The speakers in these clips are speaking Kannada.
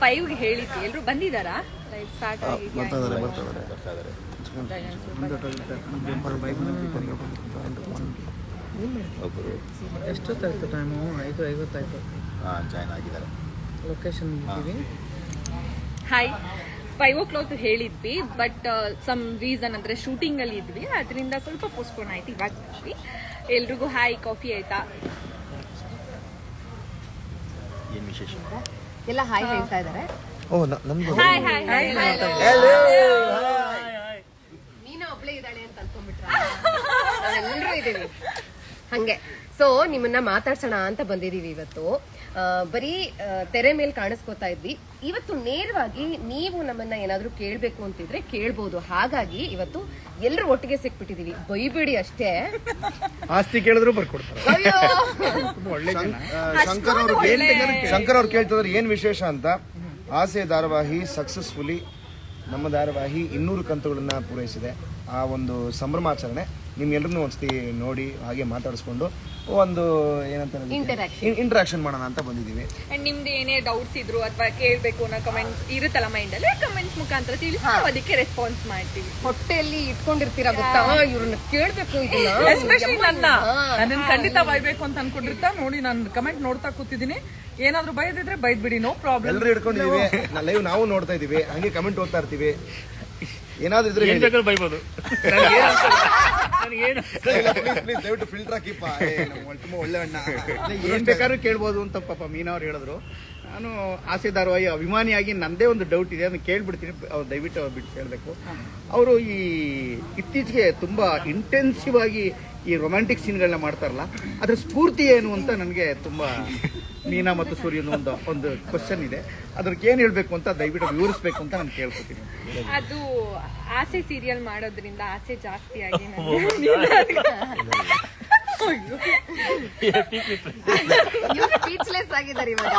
ಫೈವ್ಗೆ ಹೇಳಿದ್ವಿ ಎಲ್ಲರೂ ಬಂದಿದ್ದಾರಾ? ಲೈಕ್ ಸ್ಟಾರ್ಟ್ ಆಗಿ ಬರ್ತಾ ಇದಾರೆ ಬರ್ತಾ ಒಬ್ಬರು ಎಷ್ಟೊತ್ತಾಯ್ತು ಟೈಮು ಐದು ಐವತ್ತಾಯ್ತು. ಜಾಯ್ನ್ ಆಗಿದ್ದಾರೆ. ಲೊಕೇಶನ್ ಇದ್ದೀವಿ. ಹಾಯ್ ಫೈವ್ ಓ ಕ್ಲಾಕ್ ಹೇಳಿದ್ವಿ ಬಟ್ ಸಮ್ ರೀಸನ್ ಅಂದ್ರೆ ಶೂಟಿಂಗ್ ಅಲ್ಲಿ ಇದ್ವಿ. ಅದರಿಂದ ಸ್ವಲ್ಪ ಪೋಸ್ಟ್ಪೋನ್ ಆಯ್ತು ಇವಾಗ ಬಂದ್ವಿ ಎಲ್ರಿಗೂ ಹಾಯ್ ಕಾಫಿ ಆಯ್ತಾ? ಏನು ವಿಶೇಷ? ಎಲ್ಲ ಹಾಯ್ ಹೇಳ್ತಾ ಇದ್ದಾರೆ. ಓ ನಮ್ದು ಹಾಯ್ ಹಾಯ್ ಹಾಯ್. ನೀನ ಒಬ್ಳೆ ಇದ್ದಾಳೆ ಅಂತ ಅನ್ಕೊಂಡ್ಬಿಟ್ರ? ಎಲ್ಲರೂ ಇದ್ದೀವಿ. ಹಂಗೆ. ಸೊ ನಿಮ್ಮನ್ನ ಮಾತಾಡ್ಸೋಣ ಅಂತ ಬಂದಿದೀವಿ ಇವತ್ತು. ಬರೀ ತೆರೆ ಮೇಲೆ ಕಾಣಿಸ್ಕೊತಾ ಇದ್ವಿ. ಇವತ್ತು ನೇರವಾಗಿ ನೀವು ನಮ್ಮನ್ನ ಏನಾದ್ರೂ ಕೇಳಬೇಕು ಅಂತಿದ್ರೆ ಕೇಳ್ಬೋದು. ಹಾಗಾಗಿ ಇವತ್ತು ಎಲ್ಲರೂ ಒಟ್ಟಿಗೆ ಸಿಕ್ಬಿಟ್ಟಿದೀವಿ. ಬೈಬೇಡಿ ಅಷ್ಟೇ. ಆಸ್ತಿ ಕೇಳಿದ್ರು ಬರ್ಕೊಡ್ತಾರೆ. ಅಯ್ಯೋ. ಶಂಕರ್ ಅವರು ಶಂಕರ್ ಅವ್ರು ಕೇಳ್ತಿದ್ರೆ ಏನ್ ವಿಶೇಷ ಅಂತ? ಆಸೆ ಧಾರಾವಾಹಿ ಸಕ್ಸಸ್ಫುಲಿ ನಮ್ಮ ಧಾರಾವಾಹಿ ಇನ್ನೂರು ಕಂತುಗಳನ್ನ ಪೂರೈಸಿದೆ. ಆ ಒಂದು ಸಂಭ್ರಮಾಚರಣೆ. ನಿಮ್ಗೆಲ್ಲರನ್ನೂ ಒಂದ್ಸತಿ ನೋಡಿ ಹಾಗೆ ಮಾತಾಡಿಸ್ಕೊಂಡು ಒಂದು ಏನಂತಾರೆ Interaction. ಇಂಟ್ರಾಕ್ಷನ್ ಮಾಡೋಣ ಅಂತ ಬಂದಿದ್ದೀವಿ. ಅಂಡ್ ನಿಮ್ದು ಏನೇ ಡೌಟ್ಸ್ ಇದ್ರು ಅಥವಾ ಕೇಳಬೇಕು ಅನ್ನೋ ಕಮೆಂಟ್ ಇರುತ್ತಲ್ಲ ಮೈಂಡ್ ಅಲ್ಲಿ ಕಮೆಂಟ್ ಮುಖಾಂತರ ತಿಳಿಸಿ ನಾವು ಅದಕ್ಕೆ ರೆಸ್ಪಾನ್ಸ್ ಮಾಡ್ತೀವಿ. ಹೊಟ್ಟೆಯಲ್ಲಿ ಇಟ್ಕೊಂಡಿರ್ತೀರಾ ಗೊತ್ತಾ? ಇವ್ರನ್ನ ಕೇಳಬೇಕು ಇದನ್ನ. ಎಸ್ಪೆಷಲಿ ನನ್ನ. ನನ್ನ ಖಂಡಿತ ಬೈಬೇಕು ಅಂತ ಅನ್ಕೊಂಡಿರ್ತಾ ನೋಡಿ ನಾನು ಕಮೆಂಟ್ ನೋಡ್ತಾ ಕೂತಿದ್ದೀನಿ. ಏನಾದ್ರು ಬೈದಿದ್ರೆ ಬೈದ್ಬಿಡಿ ನೋ ಪ್ರಾಬ್ಲಮ್ ಎಲ್ಲರೂ ಹಿಡ್ಕೊಂಡಿದೀವಿ. ಲೈವ್ ನಾವು ನೋಡ್ತಾ ಇದೀವಿ. ಹಂಗೆ ಕಮೆಂಟ್ ಓದ್ತಾ ಇರ್ತೀವಿ. ಏನಾದ್ರೂ ಇದ್ರೆ ಬೈಬೋದು. ನನಗೇನು ದಯವಿಟ್ಟು ಫಿಲ್ಟರ್ ಹಾಕಿಪ್ಪ. ಏ, ನಮ್ಮ ಒಳ್ಳೆ- ತುಂಬಾ ಒಳ್ಳೆ ಅಣ್ಣ. ಏನ್ ಬೇಕಾದ್ರೂ ಕೇಳ್ಬೋದು ಅಂತ ಪಾಪ ಮೀನಾ ಅವ್ರು ಹೇಳಿದ್ರು. ನಾನು ಆಸೆ ಧಾರಾವಾಹಿ ಅಭಿಮಾನಿಯಾಗಿ ನಂದೇ ಒಂದು ಡೌಟ್ ಇದೆ ಅದನ್ನ ಕೇಳ್ಬಿಡ್ತೀನಿ. ಅವ್ರು ದಯವಿಟ್ಟು ಅವ್ರು ಬಿಟ್ಟು ಹೇಳ್ಬೇಕು. ಅವರು ಈ ಇತ್ತೀಚೆಗೆ ತುಂಬಾ ಇಂಟೆನ್ಸಿವ್ ಆಗಿ ಈ ರೊಮ್ಯಾಂಟಿಕ್ ಸೀನ್ಗಳನ್ನ ಮಾಡ್ತಾರಲ್ಲ ಅದ್ರ ಸ್ಫೂರ್ತಿ ಏನು ಅಂತ ನನಗೆ ತುಂಬಾ ಮೀನಾ ಮತ್ತು ಸೂರ್ಯನ ಒಂದು ಒಂದು ಕ್ವಶನ್ ಇದೆ. ಅದಕ್ಕೆ ಏನ್ ಹೇಳ್ಬೇಕು ಅಂತ ದಯವಿಟ್ಟು ವಿವರಿಸ್ಬೇಕು ಅಂತ ನಾನು ಕೇಳ್ಕೊತೀನಿ. ಅದು ಆಸೆ ಸೀರಿಯಲ್ ಮಾಡೋದ್ರಿಂದ ಆಸೆ ಜಾಸ್ತಿ ಆಗಿ ಸ್ಪೀಚ್ಲೆಸ್ ಆಗಿದ್ದಾರೆ ಇವಾಗ.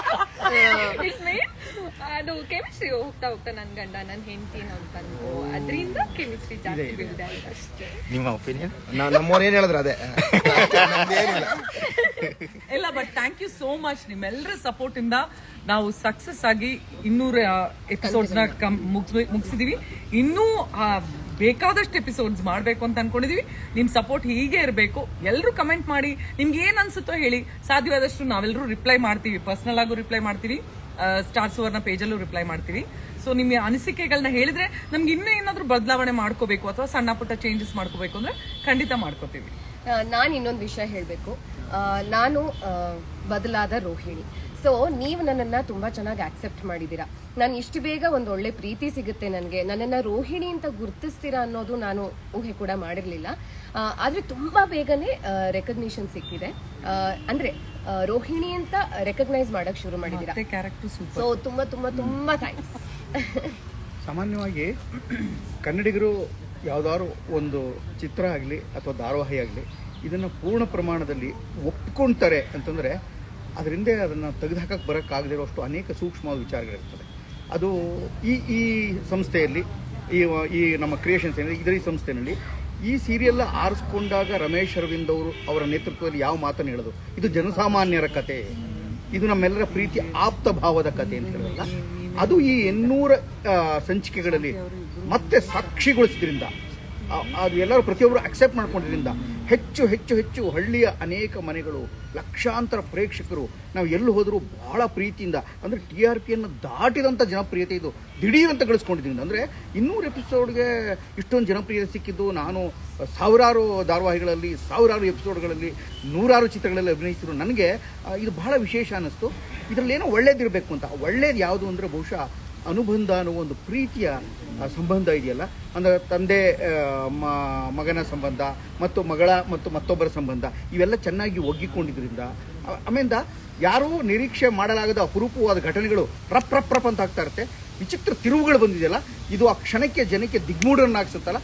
ಅದು ಕೆಮಿಸ್ಟ್ರಿ ಹೋಗ್ತಾ ಹೋಗ್ತಾ ನನ್ ಗಂಡ ನನ್ನ ಹೆಂಡತಿ ಅಂತಂದು ಅದರಿಂದ ಕೆಮಿಸ್ಟ್ರಿ ಜಾಸ್ತಿ ಬಿಲ್ಡ್ ಆಯ್ತು ಅಷ್ಟೇ. ನಿಮ್ಮ ಒಪಿನಿಯನ್ ನಾನು ನಮ್ಮವ್ರು ಏನು ಹೇಳಿದ್ರು ಅದೇ. ಇಲ್ಲ but thank you so much ನಿಮ್ಮೆಲ್ಲರ ಸಪೋರ್ಟ್ ಇಂದ ನಾವು ಸಕ್ಸಸ್ ಆಗಿ ಇನ್ನೂರ ಎಪಿಸೋಡ್ಸ್ನ ಮುಗ್ಸಿದೀವಿ. ಇನ್ನೂ ಆ, ಬೇಕಾದಷ್ಟು ಎಪಿಸೋಡ್ಸ್ ಮಾಡಬೇಕು ಅಂತ ಅನ್ಕೊಂಡಿದೀವಿ. ನಿಮ್ ಸಪೋರ್ಟ್ ಹೀಗೆ ಇರಬೇಕು. ಎಲ್ಲರೂ ಕಮೆಂಟ್ ಮಾಡಿ. ನಿಮ್ಗೆ ಏನು ಅನ್ಸುತ್ತೋ ಹೇಳಿ. ಸಾಧ್ಯವಾದಷ್ಟು ನಾವೆಲ್ಲರೂ ರಿಪ್ಲೈ ಮಾಡ್ತೀವಿ. ಪರ್ಸನಲ್ ಆಗು ರಿಪ್ಲೈ ಮಾಡ್ತೀವಿ. ಸ್ಟಾರ್ ಸುವರ್ನ ಪೇಜಲ್ಲೂ ರಿಪ್ಲೈ ಮಾಡ್ತೀವಿ. ಸೊ ನಿಮ್ಮ ಅನಿಸಿಕೆಗಳನ್ನ ಹೇಳಿದ್ರೆ ನಮ್ಗೆ ಇನ್ನೂ ಏನಾದರೂ ಬದಲಾವಣೆ ಮಾಡ್ಕೋಬೇಕು ಅಥವಾ ಸಣ್ಣ ಪುಟ್ಟ ಚೇಂಜಸ್ ಮಾಡ್ಕೋಬೇಕು ಅಂದ್ರೆ ಖಂಡಿತ ಮಾಡ್ಕೋತೀವಿ. ನಾನು ಇನ್ನೊಂದು ವಿಷಯ ಹೇಳಬೇಕು. ನಾನು ಬದಲಾದ ರೋಹಿಣಿ. ಸೊ ನೀವು ನನ್ನನ್ನು ತುಂಬ ಚೆನ್ನಾಗಿ ಆಕ್ಸೆಪ್ಟ್ ಮಾಡಿದ್ದೀರಾ. ನಾನು ಇಷ್ಟು ಬೇಗ ಒಂದು ಒಳ್ಳೆ ಪ್ರೀತಿ ಸಿಗುತ್ತೆ ನನಗೆ. ನನ್ನನ್ನು ರೋಹಿಣಿ ಅಂತ ಗುರುತಿಸ್ತೀರಾ ಅನ್ನೋದು ನಾನು ಊಹೆ ಕೂಡ ಮಾಡಿರಲಿಲ್ಲ. ಆದರೆ ತುಂಬ ಬೇಗನೆ ರೆಕಗ್ನಿಷನ್ ಸಿಕ್ಕಿದೆ. ಅಂದ್ರೆ ರೋಹಿಣಿ ಅಂತ ರೆಕಗ್ನೈಸ್ ಮಾಡಕ್ ಶುರು ಮಾಡಿದ್ರೆ? ಸೊ ತುಂಬಾ ತುಂಬಾ ತುಂಬಾ ಥ್ಯಾಂಕ್ಸ್ ಸಾಮಾನ್ಯವಾಗಿ ಕನ್ನಡಿಗರು ಯಾವ್ದಾದ್ರು ಒಂದು ಚಿತ್ರ ಆಗಲಿ ಅಥವಾ ಧಾರಾವಾಹಿ ಆಗಲಿ ಇದನ್ನು ಪೂರ್ಣ ಪ್ರಮಾಣದಲ್ಲಿ ಒಪ್ಕೊಳ್ತಾರೆ ಅಂತಂದರೆ ಅದರಿಂದ ಅದನ್ನು ತೆಗೆದುಹಾಕಕ್ಕೆ ಬರೋಕ್ಕಾಗದಿರೋಷ್ಟು ಅನೇಕ ಸೂಕ್ಷ್ಮವಾದ ವಿಚಾರಗಳಿರ್ತದೆ. ಅದು ಈ ಈ ಸಂಸ್ಥೆಯಲ್ಲಿ ಈ ಈ ನಮ್ಮ ಕ್ರಿಯೇಷನ್ಸ್ ಏನಿದೆ ಇದರ ಈ ಸಂಸ್ಥೆಯಲ್ಲಿ ಈ ಸೀರಿಯಲ್ ಆರಿಸ್ಕೊಂಡಾಗ ರಮೇಶ್ ಅರವಿಂದ್ ಅವರು ಅವರ ನೇತೃತ್ವದಲ್ಲಿ ಯಾವ ಮಾತನ್ನು ಹೇಳೋದು? ಇದು ಜನಸಾಮಾನ್ಯರ ಕತೆ. ಇದು ನಮ್ಮೆಲ್ಲರ ಪ್ರೀತಿ ಆಪ್ತ ಭಾವದ ಕತೆ ಅಂತ ಹೇಳಿದ್ರಲ್ಲ ಅದು ಈ ಎನ್ನೂರ ಸಂಚಿಕೆಗಳಲ್ಲಿ ಮತ್ತೆ ಸಾಕ್ಷಿಗೊಳಿಸಿದ್ರಿಂದ ಅದು ಎಲ್ಲರೂ ಪ್ರತಿಯೊಬ್ಬರು ಅಕ್ಸೆಪ್ಟ್ ಮಾಡ್ಕೊಂಡಿದ್ರಿಂದ ಹೆಚ್ಚು ಹೆಚ್ಚು ಹೆಚ್ಚು ಹಳ್ಳಿಯ ಅನೇಕ ಮನೆಗಳು ಲಕ್ಷಾಂತರ ಪ್ರೇಕ್ಷಕರು ನಾವು ಎಲ್ಲಿ ಹೋದರೂ ಬಹಳ ಪ್ರೀತಿಯಿಂದ, ಅಂದರೆ ಟಿ ಆರ್ ಪಿಯನ್ನು ದಾಟಿದಂಥ ಜನಪ್ರಿಯತೆ ಇದು. ದಿಢೀರಂತ ಗಳಿಸ್ಕೊಂಡಿದ್ದೀನಿ ಅಂದರೆ ಇನ್ನೂರು ಎಪಿಸೋಡ್ಗೆ ಇಷ್ಟೊಂದು ಜನಪ್ರಿಯತೆ ಸಿಕ್ಕಿದ್ದು ನಾನು ಸಾವಿರಾರು ಧಾರಾವಾಹಿಗಳಲ್ಲಿ, ಸಾವಿರಾರು ಎಪಿಸೋಡ್ಗಳಲ್ಲಿ, ನೂರಾರು ಚಿತ್ರಗಳಲ್ಲಿ ಅಭಿನಯಿಸಿದ್ರು. ನನಗೆ ಇದು ಬಹಳ ವಿಶೇಷ ಅನ್ನಿಸ್ತು. ಇದರಲ್ಲಿ ಏನೋ ಒಳ್ಳೇದಿರಬೇಕು ಅಂತ. ಒಳ್ಳೇದು ಯಾವುದು ಅಂದರೆ ಬಹುಶಃ ಅನುಬಂಧ ಅನ್ನೋ ಒಂದು ಪ್ರೀತಿಯ ಸಂಬಂಧ ಇದೆಯಲ್ಲ? ಅಂದರೆ ತಂದೆ ಮಗನ ಸಂಬಂಧ ಮತ್ತು ಮಗಳ ಮತ್ತು ಮತ್ತೊಬ್ಬರ ಸಂಬಂಧ, ಇವೆಲ್ಲ ಚೆನ್ನಾಗಿ ಒಗ್ಗಿಕೊಂಡಿದ್ದರಿಂದ ಆಮೇಲೆ ಯಾರೂ ನಿರೀಕ್ಷೆ ಮಾಡಲಾಗದ ಅಪರೂಪವಾದ ಘಟನೆಗಳು ರಪ್ ರಪ್ ರಪ್ ಅಂತ ಆಗ್ತಾ ಇರುತ್ತೆ. ವಿಚಿತ್ರ ತಿರುವುಗಳು ಬಂದಿದೆಯಲ್ಲ, ಇದು ಆ ಕ್ಷಣಕ್ಕೆ ಜನಕ್ಕೆ ದಿಗ್ಮೂಢರನ್ನಾಗಿಸುತ್ತಲ್ಲ,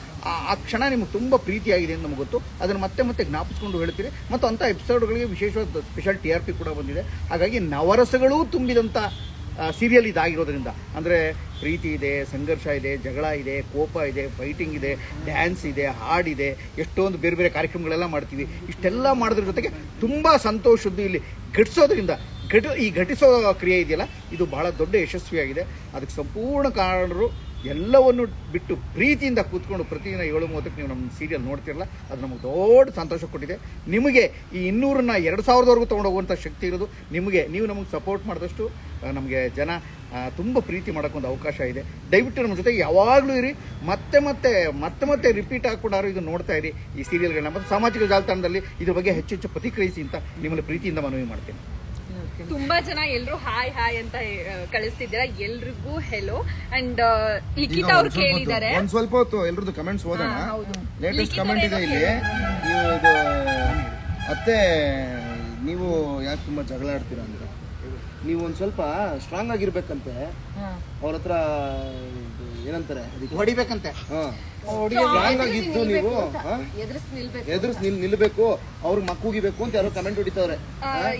ಆ ಕ್ಷಣ ನಿಮ್ಗೆ ತುಂಬ ಪ್ರೀತಿಯಾಗಿದೆ ಅಂತ ನಮ್ಗೆ ಗೊತ್ತು. ಅದನ್ನು ಮತ್ತೆ ಮತ್ತೆ ಜ್ಞಾಪಿಸ್ಕೊಂಡು ಹೇಳ್ತೀರಿ. ಮತ್ತು ಅಂಥ ಎಪಿಸೋಡ್ಗಳಿಗೆ ವಿಶೇಷವಾದ ಸ್ಪೆಷಲ್ ಟಿ ಆರ್ ಪಿ ಕೂಡ ಬಂದಿದೆ. ಹಾಗಾಗಿ ನವರಸಗಳೂ ತುಂಬಿದಂಥ ಸೀರಿಯಲ್ ಇದಾಗಿರೋದ್ರಿಂದ. ಅಂದರೆ ಪ್ರೀತಿ ಇದೆ, ಸಂಘರ್ಷ ಇದೆ, ಜಗಳ ಇದೆ, ಕೋಪ ಇದೆ ಫೈಟಿಂಗ್ ಇದೆ ಡ್ಯಾನ್ಸ್ ಇದೆ ಹಾಡಿದೆ ಎಷ್ಟೊಂದು ಬೇರೆ ಬೇರೆ ಕಾರ್ಯಕ್ರಮಗಳೆಲ್ಲ ಮಾಡ್ತೀವಿ. ಇಷ್ಟೆಲ್ಲ ಮಾಡೋದ್ರ ಜೊತೆಗೆ ತುಂಬ ಸಂತೋಷದ್ದು ಇಲ್ಲಿ ಘಟಿಸೋದ್ರಿಂದ, ಘಟ ಈ ಘಟಿಸೋ ಕ್ರಿಯೆ ಇದೆಯಲ್ಲ, ಇದು ಬಹಳ ದೊಡ್ಡ ಯಶಸ್ವಿಯಾಗಿದೆ. ಅದಕ್ಕೆ ಸಂಪೂರ್ಣ ಕಾರಣರು ಎಲ್ಲವನ್ನು ಬಿಟ್ಟು ಪ್ರೀತಿಯಿಂದ ಕೂತ್ಕೊಂಡು ಪ್ರತಿದಿನ ಏಳು ಮೂವತ್ತಕ್ಕೆ ನೀವು ನಮ್ಮ ಸೀರಿಯಲ್ ನೋಡ್ತಿರಲ್ಲ, ಅದು ನಮಗೆ ದೊಡ್ಡ ಸಂತೋಷ ಕೊಟ್ಟಿದೆ. ನಿಮಗೆ ಈ ಇನ್ನೂರನ್ನ ಎರಡು ಸಾವಿರದವರೆಗೂ ತೊಗೊಂಡೋಗುವಂಥ ಶಕ್ತಿ ಇರೋದು, ನಿಮಗೆ, ನೀವು ನಮಗೆ ಸಪೋರ್ಟ್ ಮಾಡಿದಷ್ಟು ನಮಗೆ ಜನ ತುಂಬ ಪ್ರೀತಿ ಮಾಡೋಕ್ಕೊಂದು ಅವಕಾಶ ಇದೆ. ದಯವಿಟ್ಟು ನಮ್ಮ ಜೊತೆ ಯಾವಾಗಲೂ ಇರಿ, ಮತ್ತೆ ಮತ್ತೆ ಮತ್ತೆ ಮತ್ತೆ ರಿಪೀಟ್ ಹಾಕ್ಕೊಂಡಾರು ಇದು ನೋಡ್ತಾ ಇರಿ ಈ ಸೀರಿಯಲ್ಗಳನ್ನ ಮತ್ತು ಸಾಮಾಜಿಕ ಜಾಲತಾಣದಲ್ಲಿ ಇದ್ರ ಬಗ್ಗೆ ಹೆಚ್ಚು ಹೆಚ್ಚು ಪ್ರತಿಕ್ರಿಯಿಸಿ ಅಂತ ನಿಮ್ಮಲ್ಲಿ ಪ್ರೀತಿಯಿಂದ ಮನವಿ ಮಾಡ್ತೇನೆ. ತುಂಬಾ ಜನ ಎಲ್ರು ಹಾಯ್ ಹಾಯ್ ಅಂತ ಕಳಿಸ್ತಿದ್ದೀರಾ. ಎಲ್ರಿಗೂ ಹೆಲೋ ಅಂಡ್ ಲಿಖಿತ ಅವ್ರು ಕೇಳಿದ್ದಾರೆ. ಒಂದ್ ಸ್ವಲ್ಪ ಹೊತ್ತು ಎಲ್ರದ್ದು ಕಮೆಂಟ್ಸ್ ಓದೋಣ. ಲೇಟೆಸ್ಟ್ ಕಮೆಂಟ್ ಇದೆ ಇಲ್ಲಿ. ನೀವು ಇದು ಅತ್ತೆ ನೀವು ಯಾಕೆ ತುಂಬಾ ಜಗಳ ಆಡ್ತೀರಾ ಅಂತ ನೀವು ಒಂದ್ ಸ್ವಲ್ಪ ಸ್ಟ್ರಾಂಗ್ ಆಗಿರ್ಬೇಕಂತೆ. ಅವ್ರ ಹತ್ರ ಏನಂತಾರೆ? ಅದಕ್ಕೆ? ಹೊಡಿಬೇಕಂತೆ. ಆಗಿದ್ದು ನೀವು. ಎದುರಿಸ್ ನಿಲ್ಬೇಕು. ಅವ್ರ ಮಕ್ಕುಗಿಬೇಕು ಅಂತ ಯಾರೋ ಕಮೆಂಟ್ ಹೊಡಿತಾವ್ರೆ.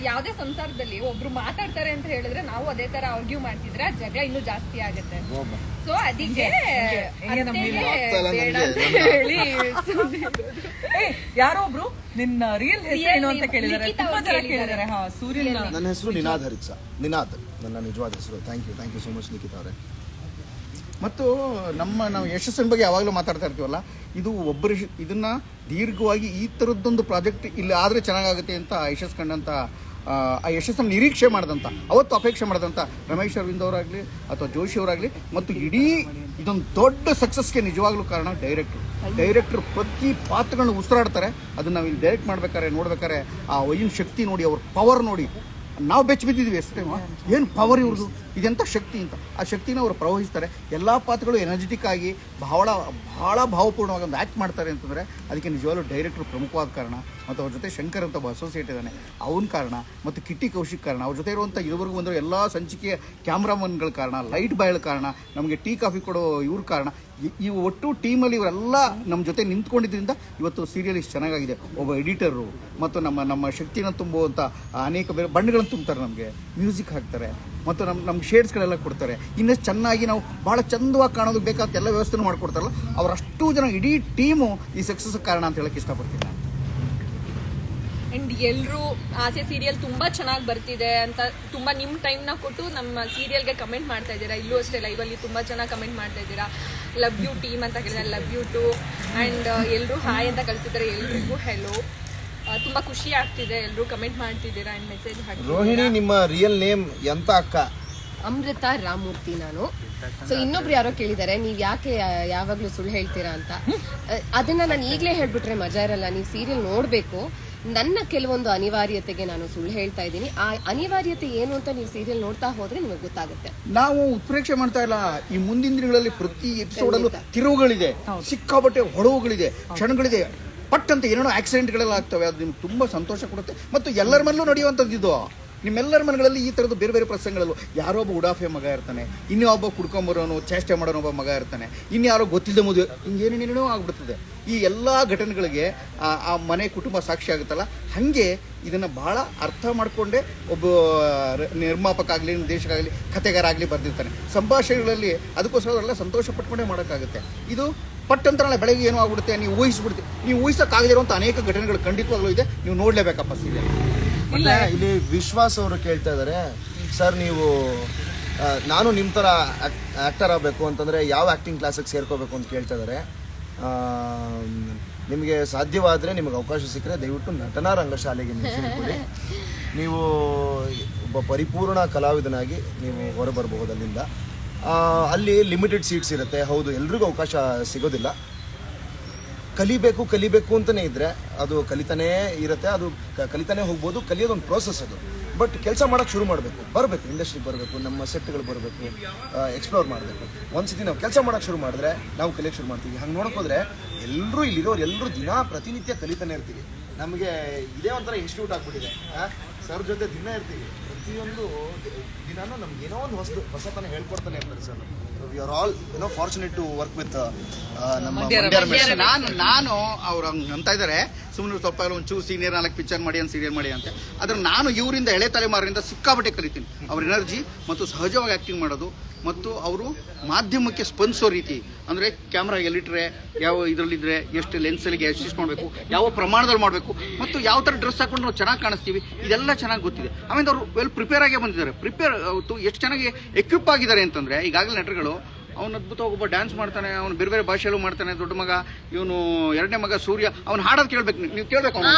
ಯಾವ್ದೇ ಸಂಸಾರದಲ್ಲಿ ಒಬ್ರು ಮಾತಾಡ್ತಾರೆ ಅಂತ ಹೇಳಿದ್ರೆ ನಾವು ಅದೇ ತರ ಆರ್ಗ್ಯೂ ಮಾಡ್ತಿದ್ರೆ ಜಗಳ ಇನ್ನೂ ಜಾಸ್ತಿ ಆಗುತ್ತೆ. ಸೊ ಅದಕ್ಕೆ ಯಾರೋ ಒಬ್ರು ನಿನ್ನ ರಿಯಲ್ ಹೆಸರು ಏನು ಅಂತ ಕೇಳಿದ್ದಾರೆ? ತುಂಬಾ ಜನ. ಕೇಳಿದ್ದಾರೆ. ಹಾ ಸೂರ್ಯನ ನನ್ನ ಹೆಸರು ನಿನಾದ್ ಹರಿಕ್ಸಾ. ನಿನಾದ್ ನನ್ನ ನಿಜವಾದ ಹೆಸರು. Thank you thank you so much Nikhith ಅವರೇ. ಮತ್ತು ನಮ್ಮ ನಾವು ಯಶಸ್ಸಿನ ಬಗ್ಗೆ ಯಾವಾಗಲೂ ಮಾತಾಡ್ತಾ ಇರ್ತೀವಲ್ಲ ಇದು ಒಬ್ಬರು ಇದನ್ನ ದೀರ್ಘವಾಗಿ ಈ ಥರದ್ದೊಂದು ಪ್ರಾಜೆಕ್ಟ್ ಇಲ್ಲಿ ಆದರೆ ಚೆನ್ನಾಗಾಗುತ್ತೆ ಅಂತ ಯಶಸ್ ಕಂಡಂಥ ಆ, ಯಶಸ್ಸನ್ನು ನಿರೀಕ್ಷೆ ಮಾಡಿದಂಥ ಅವತ್ತು ಅಪೇಕ್ಷೆ ಮಾಡಿದಂಥ ರಮೇಶ್ ಅರವಿಂದ್ ಅವರಾಗಲಿ ಅಥವಾ ಜೋಶಿ ಅವರಾಗಲಿ ಮತ್ತು ಇಡೀ ಇದೊಂದು ದೊಡ್ಡ ಸಕ್ಸಸ್ಗೆ ನಿಜವಾಗ್ಲೂ ಕಾರಣ ಡೈರೆಕ್ಟ್ರು ಡೈರೆಕ್ಟ್ರು ಪ್ರತಿ ಪಾತ್ರಗಳನ್ನ ಉಸಿರಾಡ್ತಾರೆ ಅದನ್ನು ನಾವು ಇಲ್ಲಿ ಡೈರೆಕ್ಟ್ ಮಾಡ್ಬೇಕಾದ್ರೆ ನೋಡ್ಬೇಕಾದ್ರೆ ಆ ವೈನ್ ಶಕ್ತಿ ನೋಡಿ ಅವ್ರ ಪವರ್ ನೋಡಿ ನಾವು ಬೆಚ್ಚ ಬಿದ್ದಿದ್ವಿ ಎಷ್ಟು ಏನು ಪವರ್ ಇವ್ರದ್ದು ಇದೆಂಥ ಶಕ್ತಿ ಅಂತ. ಆ ಶಕ್ತಿನ ಅವರು ಪ್ರವಹಿಸ್ತಾರೆ. ಎಲ್ಲ ಪಾತ್ರಗಳು ಎನರ್ಜೆಟಿಕ್ ಆಗಿ ಬಹಳ ಬಹಳ ಭಾವಪೂರ್ಣವಾಗಿ ಒಂದು ಆ್ಯಕ್ಟ್ ಮಾಡ್ತಾರೆ ಅಂತಂದರೆ ಅದಕ್ಕೆ ನಿಜವಾಗ್ಲೂ ಡೈರೆಕ್ಟ್ರು ಪ್ರಮುಖವಾದ ಕಾರಣ ಮತ್ತು ಅವ್ರ ಜೊತೆ ಶಂಕರ್ ಅಂತ ಒಬ್ಬ ಅಸೋಸಿಯೇಟ್ ಇದ್ದಾನೆ. ಅವನ ಕಾರಣ ಮತ್ತು ಕಿಟ್ಟಿ ಕೌಶಿಕ್ ಕಾರಣ. ಅವ್ರ ಜೊತೆ ಇರುವಂಥ ಇದುವರೆಗೂ ಬಂದರೆ ಎಲ್ಲ ಸಂಚಿಕೆಯ ಕ್ಯಾಮ್ರಾಮನ್ಗಳ ಕಾರಣ ಲೈಟ್ ಬಾಯ್ಗಳ ಕಾರಣ, ನಮಗೆ ಟೀ ಕಾಫಿ ಕೊಡೋ ಇವ್ರ ಕಾರಣ. ಈ- ಒಟ್ಟು ಟೀಮಲ್ಲಿ ಇವರೆಲ್ಲ ನಮ್ಮ ಜೊತೆ ನಿಂತ್ಕೊಂಡಿದ್ದರಿಂದ ಇವತ್ತು ಸೀರಿಯಲ್ ಇಷ್ಟು ಚೆನ್ನಾಗಿದೆ ಒಬ್ಬ ಎಡಿಟರು ಮತ್ತು ನಮ್ಮ ನಮ್ಮ ಶಕ್ತಿನ ತುಂಬುವಂಥ ಅನೇಕ ಬೇರೆ ಬಣ್ಣಗಳನ್ನು ತುಂಬ್ತಾರೆ ನಮಗೆ. ಮ್ಯೂಸಿಕ್ ಹಾಕ್ತಾರೆ. ಮತ್ತು ನಮ್ಮ ನಮ್ಗೆ ಶೇಡ್ಸ್ಗಳೆಲ್ಲ ಕೊಡ್ತಾರೆ. ಇನ್ನಷ್ಟು ಚೆನ್ನಾಗಿ ನಾವು ಭಾಳ ಚಂದವಾಗಿ ಕಾಣೋದಕ್ಕೆ ಬೇಕಾದ ಎಲ್ಲ ವ್ಯವಸ್ಥೆ ಮಾಡಿಕೊಡ್ತಾರಲ್ಲ ಅವರಷ್ಟು ಜನ ಇಡೀ ಟೀಮು ಈ ಸಕ್ಸಸ್ ಕಾರಣ ಅಂತ ಹೇಳಕ್ಕೆ ಇಷ್ಟಪಡ್ತೀನಿ ನಾನು. ಅಂಡ್ ಎಲ್ಲರೂ ಆಸೆ ಸೀರಿಯಲ್ ತುಂಬಾ ಚೆನ್ನಾಗಿ ಬರ್ತಿದೆ ಅಂತ ತುಂಬಾ ನಿಮ್ಮ ಟೈಮ್ನ ಕೊಟ್ಟು ನಮ್ಮ ಸೀರಿಯಲ್ಗೆ ಕಮೆಂಟ್ ಮಾಡ್ತಾ ಇದ್ದೀರಾ? ಇಲ್ಲೂ ಅಷ್ಟೇ ಲೈವ್ ಅಲ್ಲಿ ತುಂಬಾ ಚೆನ್ನಾಗಿ ಕಮೆಂಟ್ ಮಾಡ್ತಾ ಇದ್ದೀರಾ? ಲವ್ ಯು ಟೀಮ್ ಅಂತ ಕೇಳಿದ್ರೆ ಲವ್ ಯು ಟು ಅಂಡ್ ಎಲ್ಲರೂ ಹಾಯ್ ಅಂತ ಕಳಿಸಿದ್ದಾರೆ ಎಲ್ರಿಗೂ ಹೆಲೋ ತುಂಬಾ ಖುಷಿ ಆಗ್ತಿದೆ ಎಲ್ಲರೂ ಕಮೆಂಟ್ ಮಾಡ್ತಿದ್ದೀರಾ ಅಂಡ್ ಮೆಸೇಜ್ ಹಾಕಿ ರೋಹಿಣಿ ನಿಮ್ಮ ರಿಯಲ್ ನೇಮ್ ಎಂತ ಅಕ್ಕ? ಅಮೃತ ರಾಮೂರ್ತಿ ನಾನು. ಸೊ ಇನ್ನೊಬ್ರು ಯಾರೋ ಕೇಳಿದ್ದಾರೆ ನೀವ್ ಯಾಕೆ ಯಾವಾಗ್ಲೂ ಸುಳ್ಳು ಹೇಳ್ತೀರಾ ಅಂತ. ಅದನ್ನ ನಾನು ಈಗಲೇ ಹೇಳ್ಬಿಟ್ರೆ ಮಜಾ ಇರಲ್ಲ ನೀವು ಸೀರಿಯಲ್ ನೋಡ್ಬೇಕು. ನನ್ನ ಕೆಲವೊಂದು ಅನಿವಾರ್ಯತೆಗೆ ನಾನು ಸುಳ್ಳು ಹೇಳ್ತಾ ಇದ್ದೀನಿ. ಆ ಅನಿವಾರ್ಯತೆ ಏನು ಅಂತ ನೀವು ಸೀರಿಯಲ್ ನೋಡ್ತಾ ಹೋದ್ರೆ ನಿಮಗೆ ಗೊತ್ತಾಗುತ್ತೆ. ನಾವು ಉತ್ಪ್ರೇಕ್ಷೆ ಮಾಡ್ತಾ ಇಲ್ಲ. ಈ ಮುಂದಿನ ದಿನಗಳಲ್ಲಿ ಪ್ರತಿ ಎಪಿಸೋಡಲ್ಲೂ ತಿರುವುಗಳಿದೆ. ಸಿಕ್ಕಾಪಟ್ಟೆ ಹೊಡವುಗಳಿದೆ ಕ್ಷಣಗಳಿದೆ. ಪಟ್ ಅಂತ ಏನೇನೋ ಆಕ್ಸಿಡೆಂಟ್ಗಳೆಲ್ಲ ಆಗ್ತವೆ. ಅದು ನಿಮ್ಗೆ ತುಂಬಾ ಸಂತೋಷ ಕೊಡುತ್ತೆ. ಮತ್ತು ಎಲ್ಲರ ಮೇಲೂ ನಡೆಯುವಂಥದ್ದು ಇದು. ನಿಮ್ಮೆಲ್ಲರ ಮನೆಗಳಲ್ಲಿ ಈ ಥರದ್ದು ಬೇರೆ ಬೇರೆ ಪ್ರಸಂಗಗಳಲ್ಲೂ ಯಾರೋ ಒಬ್ಬ ಉಡಾಫೆ ಮಗ ಇರ್ತಾನೆ ಇನ್ಯಾವೊಬ್ಬ ಕುಡ್ಕೊಂಬರೋನು ಚೇಷ್ಟೆ ಮಾಡೋನು ಒಬ್ಬ ಮಗ ಇರ್ತಾನೆ ಇನ್ಯಾರೋ ಗೊತ್ತಿಲ್ಲದೆ ಮದುವೆ ಹಿಂಗೇನೇನೇನೋ ಆಗ್ಬಿಡ್ತದೆ. ಈ ಎಲ್ಲ ಘಟನೆಗಳಿಗೆ ಆ ಮನೆ ಕುಟುಂಬ ಸಾಕ್ಷಿ ಆಗುತ್ತಲ್ಲ, ಹಾಗೆ ಇದನ್ನು ಭಾಳ ಅರ್ಥ ಮಾಡಿಕೊಂಡೇ ಒಬ್ಬ ನಿರ್ಮಾಪಕ ಆಗಲಿ, ನಿರ್ದೇಶಕ ಆಗಲಿ ಕತೆಗಾರ ಆಗಲಿ ಬರೆದಿರ್ತಾನೆ. ಸಂಭಾಷಣೆಗಳಲ್ಲಿ ಅದಕ್ಕೋಸ್ಕರ ಅವರೆಲ್ಲ ಸಂತೋಷ ಪಟ್ಕೊಂಡೇ ಮಾಡೋಕ್ಕಾಗುತ್ತೆ. ಇದು ಪಟ್ಟಂತರಲ್ಲ ಬೆಳಗ್ಗೆ ಏನೋ ಆಗ್ಬಿಡುತ್ತೆ, ನೀವು ಊಹಿಸ್ಬಿಡ್ತೀವಿ ನೀವು ಊಹಿಸೋಕ್ಕಾಗದಿರುವಂಥ ಅನೇಕ ಘಟನೆಗಳು ಖಂಡಿತವಾಗಲೂ ಇದೆ, ನೀವು ನೋಡಲೇಬೇಕಪ್ಪ ಸೀರಿಯಲ್ ಮತ್ತೆ ಇಲ್ಲಿ ವಿಶ್ವಾಸ್ ಅವರು ಕೇಳ್ತಾ ಇದ್ದಾರೆ ಸರ್, ನೀವು ನಾನು ನಿಮ್ಮ ಥರ ಆ್ಯಕ್ಟರ್ ಆಗಬೇಕು ಅಂತಂದರೆ ಯಾವ ಆ್ಯಕ್ಟಿಂಗ್ ಕ್ಲಾಸಿಗೆ ಸೇರ್ಕೋಬೇಕು ಅಂತ ಕೇಳ್ತಾ ಇದ್ದಾರೆ ನಿಮಗೆ ಸಾಧ್ಯವಾದರೆ ನಿಮಗೆ ಅವಕಾಶ ಸಿಕ್ಕರೆ ದಯವಿಟ್ಟು ನಟನಾ ರಂಗಶಾಲೆಗೆ ನೀವು ನೀವು ಒಬ್ಬ ಪರಿಪೂರ್ಣ ಕಲಾವಿದನಾಗಿ ನೀವು ಹೊರಬರಬಹುದು ಅಲ್ಲಿಂದ. ಅಲ್ಲಿ ಲಿಮಿಟೆಡ್ ಸೀಟ್ಸ್ ಇರುತ್ತೆ, ಹೌದು, ಎಲ್ರಿಗೂ ಅವಕಾಶ ಸಿಗೋದಿಲ್ಲ. ಕಲಿಬೇಕು ಕಲಿಬೇಕು ಅಂತಲೇ ಇದ್ದರೆ ಅದು ಕಲಿತಾನೇ ಇರುತ್ತೆ, ಅದು ಕಲಿತಾನೆ ಹೋಗ್ಬೋದು ಕಲಿಯೋದೊಂದು ಪ್ರೋಸೆಸ್ ಅದು. ಬಟ್ ಕೆಲಸ ಮಾಡೋಕ್ಕೆ ಶುರು ಮಾಡಬೇಕು, ಬರಬೇಕು ಇಂಡಸ್ಟ್ರಿಗೆ ಬರಬೇಕು, ನಮ್ಮ ಸೆಟ್ಗಳು ಬರಬೇಕು ಎಕ್ಸ್ಪ್ಲೋರ್ ಮಾಡಬೇಕು. ಒಂದು ಸತಿ ನಾವು ಕೆಲಸ ಮಾಡೋಕೆ ಶುರು ಮಾಡಿದ್ರೆ ನಾವು ಕಲಿಯೋಕ್ಕೆ ಶುರು ಮಾಡ್ತೀವಿ. ಹಂಗೆ ನೋಡೋಕೋದ್ರೆ ಎಲ್ಲರೂ ಇಲ್ಲಿರೋರು ಎಲ್ಲರೂ ದಿನ ಪ್ರತಿನಿತ್ಯ ಕಲಿತಾನೆ ಇರ್ತೀವಿ. ನಮಗೆ ಇದೇ ಒಂಥರ ಇನ್ಸ್ಟಿಟ್ಯೂಟ್ ಆಗ್ಬಿಟ್ಟಿದೆ ಸರ್ ಜೊತೆ ದಿನ ಇರ್ತೀವಿ. ಪ್ರತಿಯೊಂದು ದಿನಾನೂ ನಮ್ಗೆ ಏನೋ ಒಂದು ಹೊಸದು ಹೊಸತನ ಹೇಳ್ಕೊಡ್ತಾನೆ ಇರ್ತಾರೆ ಸರ್. ವಿ ಆರ್ ಆಲ್ ಏನೋ ಫಾರ್ಚುನೇಟ್ ಟು ವರ್ಕ್ ವಿತ್ ನಮ್ಮ ನಾನು ನಾನು ಅವ್ರು ಹಂಗೆ ಅಂತ ಇದ್ದಾರೆ ಸುಮ್ಮನೆ ಸ್ವಲ್ಪ ಒಂಚೂರು ಸೀನಿಯರ್ ನಾಲ್ಕು ಪಿಕ್ಚರ್ ಮಾಡಿ ಅಂತ ಸೀರಿಯಲ್ ಮಾಡಿ ಅಂತ. ಆದ್ರೆ ನಾನು ಇವರಿಂದ ಎಳೆ ತಲೆಮಾರಿಂದ ಸಿಕ್ಕಾಪಟ್ಟೆ ಕಲಿತೀನಿ. ಅವ್ರ ಎನರ್ಜಿ ಮತ್ತು ಸಹಜವಾಗಿ ಆಕ್ಟಿಂಗ್ ಮಾಡೋದು. ಮತ್ತು ಅವರು ಮಾಧ್ಯಮಕ್ಕೆ ಸ್ಪಂದಿಸೋ ರೀತಿ ಅಂದರೆ ಕ್ಯಾಮ್ರಾ ಎಲ್ಲಿಟ್ರೆ ಯಾವ ಇದರಲ್ಲಿದ್ದರೆ ಎಷ್ಟು ಲೆನ್ಸಲ್ಲಿಗೆ ಅಡ್ಜಸ್ಟ್ ಮಾಡಬೇಕು ಯಾವ ಪ್ರಮಾಣದಲ್ಲಿ ಮಾಡಬೇಕು ಮತ್ತು ಯಾವ ಥರ ಡ್ರೆಸ್ ಹಾಕೊಂಡು ನಾವು ಚೆನ್ನಾಗಿ ಕಾಣಿಸ್ತೀವಿ ಇದೆಲ್ಲ ಚೆನ್ನಾಗಿ ಗೊತ್ತಿದೆ. ಆಮೇಲೆ ಅವರು ವೆಲ್ ಪ್ರಿಪೇರ್ ಆಗೇ ಬಂದಿದ್ದಾರೆ. ಪ್ರಿಪೇರ್ ಎಷ್ಟು ಚೆನ್ನಾಗಿ ಎಕ್ವಿಪ್ ಆಗಿದ್ದಾರೆ ಅಂತಂದರೆ ಈಗಾಗಲೇ ನಟರುಗಳು ಅವನು ಅದ್ಭುತ ಒಬ್ಬ ಡ್ಯಾನ್ಸ್ ಮಾಡ್ತಾನೆ ಅವನು ಬೇರೆ ಬೇರೆ ಭಾಷೆಯಲ್ಲೂ ಮಾಡ್ತಾನೆ ದೊಡ್ಡ ಮಗ ಇವನು ಎರಡನೇ ಮಗ ಸೂರ್ಯ ಅವ್ನು ಹಾಡೋದು ಕೇಳ್ಬೇಕು ನೀವು ಕೇಳ್ಬೇಕು ಅವನು.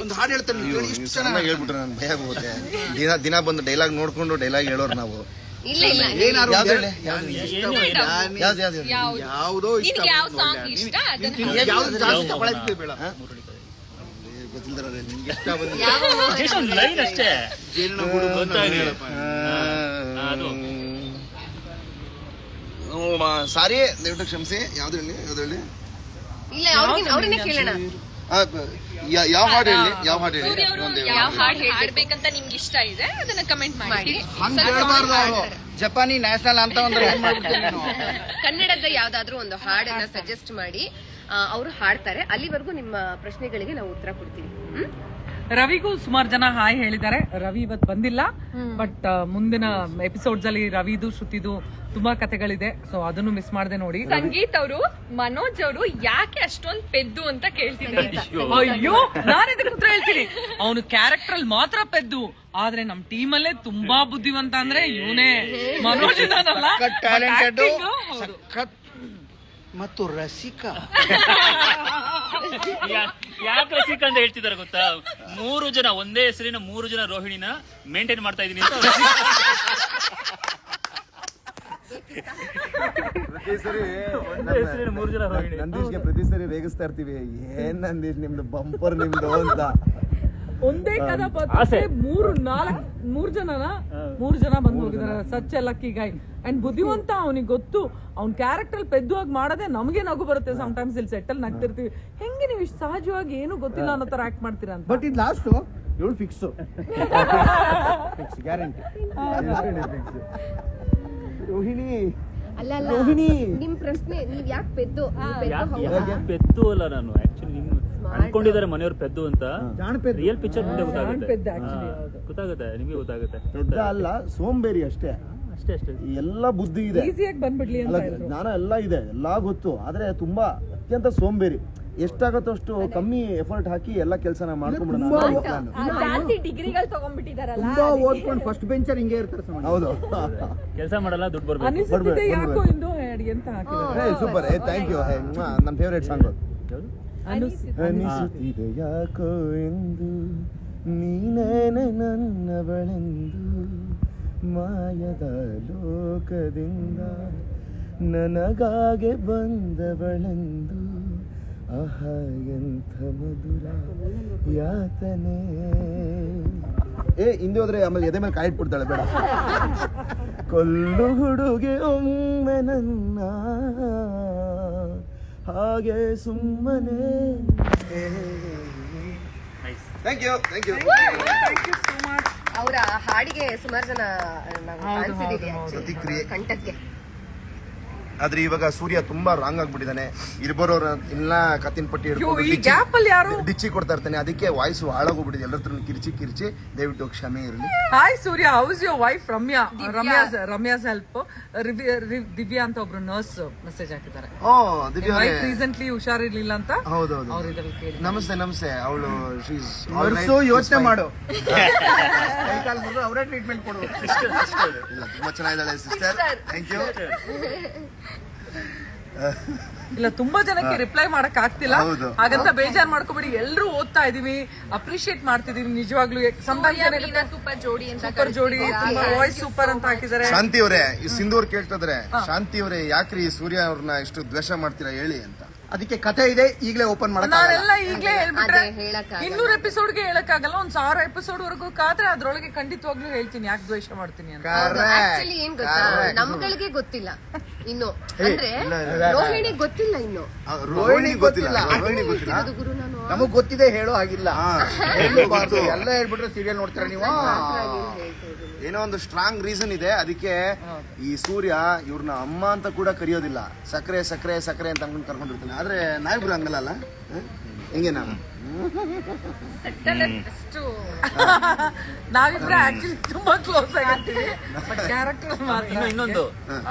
ಒಂದು ಹಾಡು ಹೇಳ್ತಾರೆ ನಾವು ಇಷ್ಟು ಚೆನ್ನಾಗಿ ಹೇಳ್ಬಿಟ್ರೆ ನನ್ ಭಯ ಆಗೋಗುತ್ತೆ ದಿನ ದಿನ ಬಂದು ಡೈಲಾಗ್ ನೋಡ್ಕೊಂಡು ಡೈಲಾಗ್ ಹೇಳೋರು ನಾವು. ಇಲ್ಲ ಇಲ್ಲ. ಏನಾರು ಯಾವ್ದು ಒಂದು ಹೇಳಿ? ಯಾವ್ದು ಯಾವ್ದು ಯಾವ್ದು ಹೇಳಿ? ಯಾವುದೋ ಇಷ್ಟ ನಿನ್ಗೆ ಯಾವ ಸಾಂಗ್ ಇಷ್ಟ? ಅದನ್ನ ಯಾವ್ದು ಜಾಸ್ತಿ ತಗೊಳಕ್ಕೆ ಬೇಡ. ಹಾ? ಗೊತ್ತಿಲ್ದಿರೋದೇ ನಿನ್ಗೆ. ಇಷ್ಟ ಬಂದ ಯಾವ ಲೈನ್ ಅಷ್ಟೇ. ಜೇನಿನ ಗೂಡು ಬಂದು ಹೇಳಪ್ಪ. ಅದು. ಓ, ಮಾ- ಸಾರಿ ದಯವಿಟ್ಟು ಕ್ಷಮಿಸಿ. ಯಾವ್ದು ಹೇಳಿ? ಯಾವ್ದು ಹೇಳಿ? ಇಲ್ಲ ಅವ್ರಿಗೆ ಅವ್ರನ್ನೇ ಕೇಳೋಣ. ಯಾವ ಹಾಡು ಹೇಳಿ ಯಾವ ಹಾಡು ಹೇಳಿ? ಯಾವ. ಹಾಡು ಹಾಡ್ಬೇಕಂತ ನಿಮ್ಗೆ ಇಷ್ಟ ಇದೆ ಅದನ್ನ ಕಮೆಂಟ್ ಮಾಡಿ. ಜಪಾನಿ ನ್ಯಾಷನಲ್ ಅಂತ ಒಂದು ಕನ್ನಡದ ಯಾವ್ದಾದ್ರು ಒಂದು ಹಾಡನ್ನ ಸಜೆಸ್ಟ್ ಮಾಡಿ ಅವರು ಹಾಡ್ತಾರೆ. ಅಲ್ಲಿವರೆಗೂ ನಿಮ್ಮ ಪ್ರಶ್ನೆಗಳಿಗೆ ನಾವು ಉತ್ತರ ಕೊಡ್ತೀವಿ. ಹ್ಮ್? ರವಿಗೂ ಸುಮಾರು ಜನ ಹಾಯ್ ಹೇಳಿದ್ದಾರೆ. ರವಿ ಇವತ್ತು ಬಂದಿಲ್ಲ ಬಟ್ ಮುಂದಿನ ಎಪಿಸೋಡ್ಸ್ ಅಲ್ಲಿ ರವಿದು ಶ್ರುತಿದು ತುಂಬಾ ಕತೆಗಳಿದೆ ಸೊ ಅದನ್ನು ಮಿಸ್ ಮಾಡದೆ ನೋಡಿ. ಸಂಗೀತ್ ಅವರು ಮನೋಜ್ ಅವರು ಯಾಕೆ ಅಷ್ಟೊಂದು ಪೆದ್ದು ಅಂತ ಕೇಳ್ತಿದ್ದಾರೆ. ಅಯ್ಯೋ. ನಾನು ಇದಕ್ಕೆ ಉತ್ತರ ಹೇಳ್ತೀನಿ? ಅವನು ಕ್ಯಾರೆಕ್ಟರ್ ಅಲ್ಲಿ ಮಾತ್ರ ಪೆದ್ದು. ಆದ್ರೆ ನಮ್ ಟೀಮ್ ಅಲ್ಲೇ ತುಂಬಾ ಬುದ್ಧಿವಂತ ಅಂದ್ರೆ ಇವನೇ. ಮನೋಜ್ ಇದಾನಲ್ಲ, but ಟ್ಯಾಲೆಂಟೆಡ್ acting, ಹೌದು. ಸಖತ್ ಮತ್ತು ರಸಿಕ. ಯಾಕೆ ರಸಿಕ ಅಂತ ಹೇಳ್ತಿದ್ದಾರೆ ಗೊತ್ತಾ? ಮೂರು ಜನ ಒಂದೇ ಹೆಸರಿನ ಮೂರು ಜನ ರೋಹಿಣಿನ ಮೇಂಟೈನ್ ಮಾಡ್ತಾ ಇದೀನಿ ಅಂತ ಪ್ರತಿ ಸರಿ ಒಂದೇ ಹೆಸರಿನ ಮೂರು ಜನ ರೋಹಿಣಿ. ನಂದೀಶ್ಗೆ ಪ್ರತಿ ಸರಿ ರೇಗಿಸ್ತಾ ಇರ್ತೀವಿ. ಏನ್ ನಂದೀಶ್ ನಿಮ್ದು ಬಂಪರ್ ನಿಮ್ದು ಅಂತ. ಒಂದೇ ಕದ ಪತ್ರಕ್ಕೆ ಮೂರು ನಾಲ್ಕು ಮೂರ್ ಜನನ? ಮೂರ್ ಜನ ಬಂದು ಹೋಗಿದಾರೆ. ಸಚ್ ಲಕ್ಕಿ ಗಾಯ್ ಅಂಡ್ ಬುದ್ಧಿವಂತ ಅವನಿಗೆ ಗೊತ್ತು. ಅವ್ನ್ ಕ್ಯಾರೆಕ್ಟರ್ ಪೆದ್ದುವಾಗಿ ಮಾಡದೆ ನಮಗೆ ನಗು ಬರುತ್ತೆ ಸಮ್ ಟೈಮ್ಸ್ ಇಲ್ಲಿ ಸೆಟ್ಟಲ್ ನಗ್ತಿರ್ತೀವಿ ಹೆಂಗೆ ನೀವು ಇಷ್ಟು ಸಹಜವಾಗಿ ಏನು ಗೊತ್ತಿಲ್ಲ ಅನ್ನೋ ತರ ಆಕ್ಟ್ ಮಾಡ್ತೀರಾ ಅಂತ? ಬಟ್ ಇದು ಲಾಸ್ಟ್ ಇವಳು ಫಿಕ್ಸ್ ಫಿಕ್ಸ್ ಗ್ಯಾರಂಟಿ ರೋಹಿಣಿ. ಅಲ್ಲ ಅಲ್ಲ. ನಿಮ್ ಪ್ರಶ್ನೆ ನೀವ್ ಯಾಕೆ ಪೆದ್ದು? ನೀವ್ ಪೆದ್ದು ಹೌದಾ? ಪೆದ್ದು ಅಲ್ಲ ನಾನು ಆಕ್ಚುಲಿ ಅನ್ಕೊಂಡಿದ್ದಾರೆ ಮನೆಯವ್ರು ಪೆದ್ದು ಅಂತ. ರಿಯಲ್ ಪಿಕ್ಚರ್ ಮುಂದೆ ಗೊತ್ತಾಗುತ್ತೆ. ಗೊತ್ತಾಗುತ್ತೆ ನಿಮಗೆ ಗೊತ್ತಾಗುತ್ತೆ. ದೊಡ್ಡ ಅಲ್ಲ ಸೋಂಬೇರಿ ಅಷ್ಟೇ. ಅಷ್ಟೇ ಅಷ್ಟೇ. ಎಲ್ಲ ಬುದ್ಧಿ ಇದೆ. ಈಸಿಯಾಗಿ ಬಂದ್ಬಿಡ್ಲಿ ಅಲ್ಲ ಜ್ಞಾನ ಎಲ್ಲ ಇದೆ ಎಲ್ಲ ಗೊತ್ತು. ಆದ್ರೆ ತುಂಬಾ ಅತ್ಯಂತ ಸೋಂಬೇರಿ. ಎಷ್ಟಾಗತ್ತೋ ಅಷ್ಟು ಕಮ್ಮಿ ಎಫರ್ಟ್ ಹಾಕಿ ಎಲ್ಲ ಕೆಲಸನ ಮಾಡ್ಕೊಂಡ್ಬಿಡೋಣ ತುಂಬಾ ಓದ್ಕೊಂಡು ಫಸ್ಟ್ ಬೆಂಚರ್ ಹಿಂಗೆ ಇರ್ತಾರೆ ಹೌದು. ಕೆಲಸ ಮಾಡಲ್ಲ ದುಡ್ಡು ಬರ್ಬೇಕು. ಸೂಪರ್ ಥ್ಯಾಂಕ್ ಯು ನನ್ನ ಫೇವ್ರೇಟ್ ಸಾಂಗ್? ಅನಿಸುತ್ತಿದೆ ಯಾಕೋ ಎಂದು ನೀನೇನೆ ನನ್ನವಳೆಂದು ಮಾಯದ ಲೋಕದಿಂದ ನನಗಾಗೆ ಬಂದವಳೆಂದು ಅಹ ಎಂಥ ಮಧುರ ಯಾತನೆ. ಏ ಹಿಂದೆ ಹೋದ್ರೆ ಆಮೇಲೆ ಎದೆ ಮೇಲೆ ಕಾಯಿಟ್ಬಿಡ್ತಾಳೆ ಬೇಡ. ಕೊಲ್ಲು ಹುಡುಗೆ ಒಮ್ಮೆ ನನ್ನ ಹಾಗೆ ಸುಮ್ಮನೆ. ಥ್ಯಾಂಕ್ ಯು ಥ್ಯಾಂಕ್ ಯು ಅವರ ಹಾಡಿಗೆ ಸುಮಾರು ಜನ ನಾವು ಕಾಣಿಸಿದೀವಿ ಪ್ರತಿಕ್ರಿಯೆ. ಕಂಠಕ್ಕೆ. ಆದ್ರೆ ಇವಾಗ ಸೂರ್ಯ ತುಂಬಾ ರಾಂಗ್ ಆಗ್ಬಿಟ್ಟಿದ್ದಾನೆ. ಇರ್ಬೋರವ್ರ ಎಲ್ಲ ಕತ್ತಿನ ಪಟ್ಟಿ ಹಿಡ್ಕೊಂಡು ಗ್ಯಾಪ್ ಅಲ್ಲಿ ಯಾರು? ಡಿಚ್ಚಿ ಕೊಡ್ತಾ ಇರ್ತಾನೆ. ಅದಕ್ಕೆ ವಾಯ್ಸ್ ಹಾಳಾಗೋಗ್ಬಿಟ್ಟಿದೆ. ಎಲ್ಲರ ಕಿರ್ಚಿ ಕಿರ್ಚಿ. ದಯವಿಟ್ಟು ಕ್ಷಮೆ ಇರಲಿ. Hi Surya. How's your wife Ramya? Ramya Ramya's help Divya ಅಂತ ಒಬ್ರು ನರ್ಸ್ ಮೆಸೇಜ್ ಹಾಕಿದ್ದಾರೆ. ಓ ದಿವ್ಯಾ ರೀಸೆಂಟ್ಲಿ ಹುಷಾರಿರ್ಲಿಲ್ಲ ಅಂತ ಹೌದೌದು. ಹೌದು ಇದ್ರಲ್ಲಿ ಕೇಳಿ ನಮಸ್ತೆ ನಮಸ್ತೆ. ಅವಳು ಯೋಚನೆ ಮಾಡು. ಕೈ ಕಾಲು ಮುರಿದು ಅವರೇ ಟ್ರೀಟ್ಮೆಂಟ್ ಕೊಡು. ಇಲ್ಲ ತುಂಬಾ ಚೆನ್ನಾಗಿದ್ದಾಳೆ ಸಿಸ್ಟರ್ ಥ್ಯಾಂಕ್ ಯು ಇಲ್ಲ ತುಂಬಾ ಜನಕ್ಕೆ ರಿಪ್ಲೈ ಮಾಡಕ್ ಆಗ್ತಿಲ್ಲ. ಹಾಗಂತ ಬೇಜಾರ್ ಮಾಡ್ಕೋಬೇಡಿ. ಎಲ್ರು ಓದ್ತಾ ಇದೀವಿ ಅಪ್ರಿಶಿಯೇಟ್ ಮಾಡ್ತಿದೀವಿ ನಿಜವಾಗ್ಲೂ. ಸೂಪರ್ ಜೋಡಿ ಅಂತ ಸೂಪರ್ ಜೋಡಿ ತುಂಬಾ ವಾಯ್ಸ್ ಸೂಪರ್ ಅಂತ ಹಾಕಿದ್ದಾರೆ. ಶಾಂತಿ ಅವರೇ ಈ ಸಿಂಧು ಅವ್ರು ಕೇಳ್ತಿದ್ರೆ ಶಾಂತಿ ಅವರೇ ಯಾಕ್ರಿ ಸೂರ್ಯ ಅವ್ರನ್ನ ಇಷ್ಟು ದ್ವೇಷ ಮಾಡ್ತೀರಾ ಹೇಳಿ ಅಂತ? ಅದಕ್ಕೆ ಕಥೆ ಇದೆ ಈಗಲೇ ಓಪನ್ ಮಾಡಕ್ ಈಗಲೇ ಈಗ್ಲೇ ಹೇಳ್ಬಿಟ್ರೆ. ಇನ್ನೂರು ಎಪಿಸೋಡ್ಗೆ ಹೇಳಕ್ಕಾಗಲ್ಲ ಒಂದ್ ಸಾವಿರ ಎಪಿಸೋಡ್ ವರೆಗೂ ಕಾದ್ರೆ ಅದ್ರೊಳಗೆ ಖಂಡಿತವಾಗ್ಲೂ ಹೇಳ್ತೀನಿ ಯಾಕೆ ದ್ವೇಷ ಮಾಡ್ತೀನಿ ಅಂತ. ಆಕ್ಚುಲಿ ಏನ್ ಗೊತ್ತಾ? ನಮ್ಗಳಿಗೆ ಗೊತ್ತಿಲ್ಲ ಇನ್ನು. ಅಂದ್ರೆ ರೋಹಿಣಿ ಗೊತ್ತಿಲ್ಲ ಇನ್ನು. ರೋಹಿಣಿ ಗೊತ್ತಿಲ್ಲ ರೋಹಿಣಿ ಗೊತ್ತಿಲ್ಲ. ಅದು ಗುರು ನಾನು. ನಮಗ್ ಗೊತ್ತಿದೆ ಹೇಳೋ ಆಗಿಲ್ಲ ಹಾ. ಎಲ್ಲ ಹೇಳ್ಬಿಟ್ರೆ ಸೀರಿಯಲ್ ನೋಡ್ತೀರಾ ನೀವು? ಏನೋ ಒಂದು ಸ್ಟ್ರಾಂಗ್ ರೀಸನ್ ಇದೆ. ಅದಕ್ಕೆ ಈ ಸೂರ್ಯ ಇವ್ರನ್ನ ಅಮ್ಮ ಅಂತ ಕೂಡ ಕರೆಯೋದಿಲ್ಲ. ಸಕ್ಕರೆ ಸಕ್ಕರೆ ಸಕ್ಕರೆ ಅಂತ ಅನ್ಕೊಂಡು ಕರ್ಕೊಂಡಿರ್ತಾನೆ. ಆದ್ರೆ ನಾವಿಬ್ರು ಹಂಗಲ್ಲ? ಹೆಂಗೆ ನಾನು ಅಷ್ಟು ಆಕ್ಚುಲಿ ತುಂಬಾ ಕ್ಲೋಸ್ ಆಗಿರ್ತೀವಿ. ಕ್ಯಾರೆಕ್ಟರ್ ಮಾತ್ರ. ಇನ್ನು ಇನ್ನೊಂದು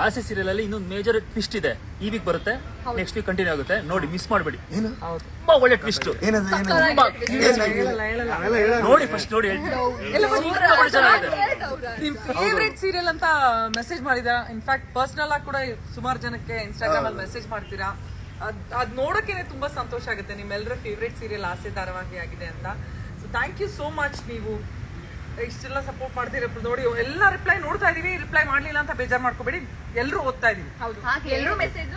ಆಸೆ ಸೀರಿಯಲ್ ಅಲ್ಲಿ ಇನ್ನೊಂದು ಮೇಜರ್ ಟ್ವಿಸ್ಟ್ ಇದೆ. ಈ ವೀಕ್ ಬರುತ್ತೆ ನೆಕ್ಸ್ಟ್ ವೀಕ್ ಕಂಟಿನ್ಯೂ ಆಗುತ್ತೆ. ನೋಡಿ ಮಿಸ್ ಮಾಡಬೇಡಿ. ತುಂಬಾ ಒಳ್ಳೆ ಟ್ವಿಸ್ಟ್ ನೋಡಿ ಫಸ್ಟ್ ನೋಡಿ ನಿಮ್ ಫೇವ್ರೆಟ್ ಸೀರಿಯಲ್ ಅಂತ ಮೆಸೇಜ್ ಮಾಡಿದ ಇನ್ಫ್ಯಾಕ್ಟ್ ಪರ್ಸನಲ್ ಆಗಿ ಕೂಡ ಸುಮಾರು ಜನಕ್ಕೆ ಇನ್ಸ್ಟಾಗ್ರಾಮ್ ಅಲ್ಲಿ ಮೆಸೇಜ್ ಮಾಡ್ತೀರಾ? ಅದ್ ಅದ್ ನೋಡೋಕೆನೆ ತುಂಬಾ ಸಂತೋಷ ಆಗುತ್ತೆ. ನಿಮ್ಮೆಲ್ಲರ ಫೇವ್ರೇಟ್ ಸೀರಿಯಲ್ ಆಸೆ ಧಾರಾವಾಹಿ ಆಗಿದೆ ಅಂತ. So thank you so much ನೀವು. ಇಷ್ಟೆಲ್ಲ ಸಪೋರ್ಟ್ ಮಾಡ್ತೀರ ನೋಡಿ ಎಲ್ಲ ರಿಪ್ಲೈ ನೋಡ್ತಾ ಇದೀವಿ. ರಿಪ್ಲೈ ಮಾಡ್ಲಿಲ್ಲ ಅಂತ ಬೇಜಾರ್ ಮಾಡ್ಕೋಬೇಡಿ. ಎಲ್ಲರೂ ಓದ್ತಾ ಇದೀವಿ. ಹೌದು. ಎಲ್ಲರೂ ಮೆಸೇಜ್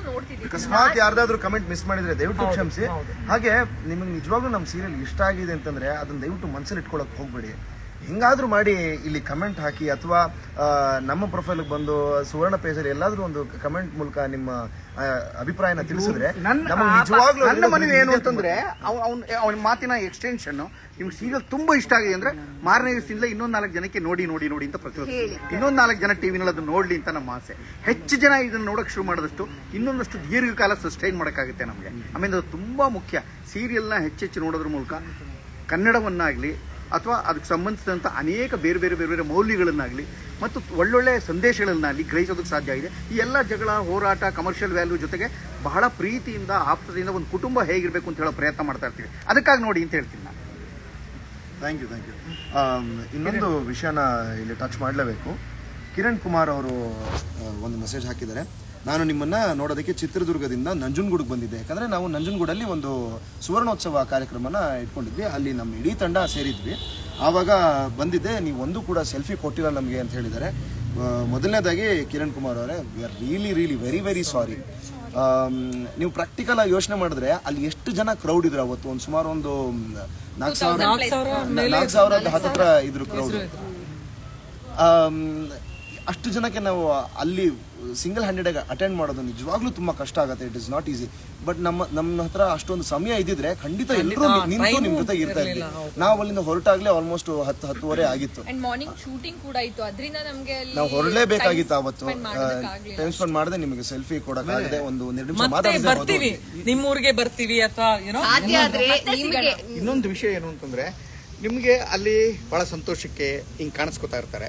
ಅಕಸ್ಮಾತ್ ಯಾರ್ದಾದ್ರೂ ಕಮೆಂಟ್ ಮಿಸ್ ಮಾಡಿದ್ರೆ ದಯವಿಟ್ಟು ಕ್ಷಮಿಸಿ. ಹಾಗೆ ನಿಮಗೆ ನಿಜವಾಗ್ಲೂ ನಮ್ಮ ಸೀರಿಯಲ್ ಇಷ್ಟ ಆಗಿದೆ ಅಂತಂದ್ರೆ ಅದನ್ನ ದಯವಿಟ್ಟು ಮನಸ್ಸಲ್ಲಿ ಇಟ್ಕೊಳಕ್ ಹೋಗ್ಬೇಡಿ. ಹೆಂಗಾದ್ರೂ ಮಾಡಿ ಇಲ್ಲಿ ಕಮೆಂಟ್ ಹಾಕಿ ಅಥವಾ ನಮ್ಮ ಪ್ರೊಫೈಲ್ಗೆ ಬಂದು ಸುವರ್ಣ ಪೇಜಲ್ಲಿ ಎಲ್ಲಾದರೂ ಒಂದು ಕಮೆಂಟ್ ಮೂಲಕ ನಿಮ್ಮ ಅಭಿಪ್ರಾಯನ ತಿಳಿಸಿದ್ರೆ ನನ್ನ ನಮಗೆ ನಿಜವಾಗ್ಲೂ ನನ್ನ ಮನವಿ ಏನು ಅಂತಂದ್ರೆ ಅವನ ಅವನ ಮಾತಿನ ಎಕ್ಸ್ಟೆನ್ಷನ್ ನಿಮ್ಗೆ ಸೀರಿಯಲ್ ತುಂಬಾ ಇಷ್ಟ ಆಗಿದೆ ಅಂದ್ರೆ ಮಾರನೇ ದಿವಸದಿಂದ ಇನ್ನೊಂದ್ ನಾಲ್ಕು ಜನಕ್ಕೆ ನೋಡಿ ನೋಡಿ ನೋಡಿ ಅಂತ ಪ್ರತಿಯೊಂದು ಇನ್ನೊಂದ್ ನಾಲ್ಕು ಜನ ಟಿವಿನಲ್ಲಿ ಅದನ್ನ ನೋಡ್ಲಿ ಅಂತ ನಮ್ಮ ಆಸೆ. ಹೆಚ್ಚು ಜನ ಇದನ್ನ ನೋಡಕ್ ಶುರು ಮಾಡಿದಷ್ಟು ಇನ್ನೊಂದಷ್ಟು ದೀರ್ಘಕಾಲ ಸಸ್ಟೈನ್ ಮಾಡಕ್ಕಾಗುತ್ತೆ ನಮಗೆ. ಆಮೇಲೆ ಅದು ತುಂಬಾ ಮುಖ್ಯ. ಸೀರಿಯಲ್ನ ಹೆಚ್ಚೆಚ್ಚು ನೋಡೋದ್ರ ಮೂಲಕ ಕನ್ನಡವನ್ನಾಗ್ಲಿ ಅಥವಾ ಅದಕ್ಕೆ ಸಂಬಂಧಿಸಿದಂಥ ಅನೇಕ ಬೇರೆ ಬೇರೆ ಬೇರೆ ಬೇರೆ ಮೌಲ್ಯಗಳನ್ನಾಗಲಿ ಮತ್ತು ಒಳ್ಳೊಳ್ಳೆ ಸಂದೇಶಗಳನ್ನಾಗಲಿ ಗ್ರಹಿಸೋದಕ್ಕೆ ಸಾಧ್ಯ ಆಗಿದೆ. ಈ ಎಲ್ಲ ಜಗಳ ಹೋರಾಟ ಕಮರ್ಷಿಯಲ್ ವ್ಯಾಲ್ಯೂ ಜೊತೆಗೆ ಬಹಳ ಪ್ರೀತಿಯಿಂದ ಆಪ್ತದಿಂದ ಒಂದು ಕುಟುಂಬ ಹೇಗಿರಬೇಕು ಅಂತ ಹೇಳೋ ಪ್ರಯತ್ನ ಮಾಡ್ತಾ ಇರ್ತೀವಿ. ಅದಕ್ಕಾಗಿ ನೋಡಿ ಅಂತ ಹೇಳ್ತೀನಿ ನಾನು. ಥ್ಯಾಂಕ್ ಯು ಥ್ಯಾಂಕ್ ಯು ಇನ್ನೊಂದು ವಿಷಯನ ಇಲ್ಲಿ ಟಚ್ ಮಾಡಲೇಬೇಕು. ಕಿರಣ್ ಕುಮಾರ್ ಅವರು ಒಂದು ಮೆಸೇಜ್ ಹಾಕಿದ್ದಾರೆ. ನಾನು ನಿಮ್ಮನ್ನ ನೋಡೋದಕ್ಕೆ ಚಿತ್ರದುರ್ಗದಿಂದ ನಂಜನಗೂಡಿಗೆ ಬಂದಿದ್ದೆ. ಯಾಕಂದ್ರೆ ನಾವು ನಂಜನಗೂಡಲ್ಲಿ ಒಂದು ಸುವರ್ಣೋತ್ಸವ ಕಾರ್ಯಕ್ರಮನ ಇಟ್ಕೊಂಡಿದ್ವಿ. ಅಲ್ಲಿ ನಮ್ಮ ಇಡೀ ತಂಡ ಸೇರಿದ್ವಿ. ಆವಾಗ ಬಂದಿದ್ದೆ ನೀವು ಒಂದು ಕೂಡ ಸೆಲ್ಫಿ ಕೊಟ್ಟಿಲ್ಲ ನಮಗೆ ಅಂತ ಹೇಳಿದ್ದಾರೆ. ಮೊದಲನೇದಾಗಿ ಕಿರಣ್ ಕುಮಾರ್ ಅವರೇ we are really really very very sorry ನೀವು ಪ್ರಾಕ್ಟಿಕಲ್ ಆಗಿ ಯೋಚನೆ ಮಾಡಿದ್ರೆ ಅಲ್ಲಿ ಎಷ್ಟು ಜನ ಕ್ರೌಡ್ ಇದ್ರು ಅವತ್ತು? ಒಂದು ಸುಮಾರು ಒಂದು ನಾಲ್ಕು ಸಾವಿರ ನಾಲ್ಕು ಸಾವಿರ ಹತ್ತಿರ ಇದ್ರು ಕ್ರೌಡ್ ಅಷ್ಟು ಜನಕ್ಕೆ ನಾವು ಅಲ್ಲಿ ಸಿಂಗಲ್ ಹ್ಯಾಂಡೆಡ್ ಅಟೆಂಡ್ ಮಾಡೋದು ನಿಜವಾಗ್ಲೂ ತುಂಬಾ ಕಷ್ಟ ಆಗುತ್ತೆ. It is not easy but ನಮ್ಮ ನಮ್ಮ ಹತ್ರ ಅಷ್ಟೊಂದು ಸಮಯ ಇದ್ದಿದ್ರೆ ಖಂಡಿತ ಎಲ್ಲರೂ ನಿಂತು ನಿಮ್ ಜೊತೆ ಇರ್ತಾ ಇದ್ವಿ. ನಾವು ಅಲ್ಲಿಂದ ಹೊರಟಾಗ್ಲೇ ಆಲ್ಮೋಸ್ಟ್ ಹತ್ತು ಹತ್ತುವರೆ ಆಗಿತ್ತು. ಅಂಡ್ ಮಾರ್ನಿಂಗ್ ಶೂಟಿಂಗ್ ಕೂಡ ಇತ್ತು. ಅದರಿಂದ ನಮಗೆ ಅಲ್ಲಿ ನಾವು ಹೊರಲೇಬೇಕಾಗಿತ್ತು ಅವತ್ತು. ಟೈಮ್ ಸ್ಪೆಂಡ್ ಮಾಡದೆ ನಿಮಗೆ ಸೆಲ್ಫಿ ಕೊಡಕ್ಕಾಗದೆ ಒಂದು ಎರಡು ನಿಮಿಷ ಬರ್ತೀವಿ. ನಿಮ್ ಊರಿಗೆ ಬರ್ತೀವಿ ಅಥವಾ ಇನ್ನೊಂದು ವಿಷಯ ಏನು ಅಂತಂದ್ರೆ ನಿಮಗೆ ಅಲ್ಲಿ ಬಹಳ ಸಂತೋಷಕ್ಕೆ ಹಿಂಗೆ ಕಾಣಿಸ್ಕೊತಾ ಇರ್ತಾರೆ.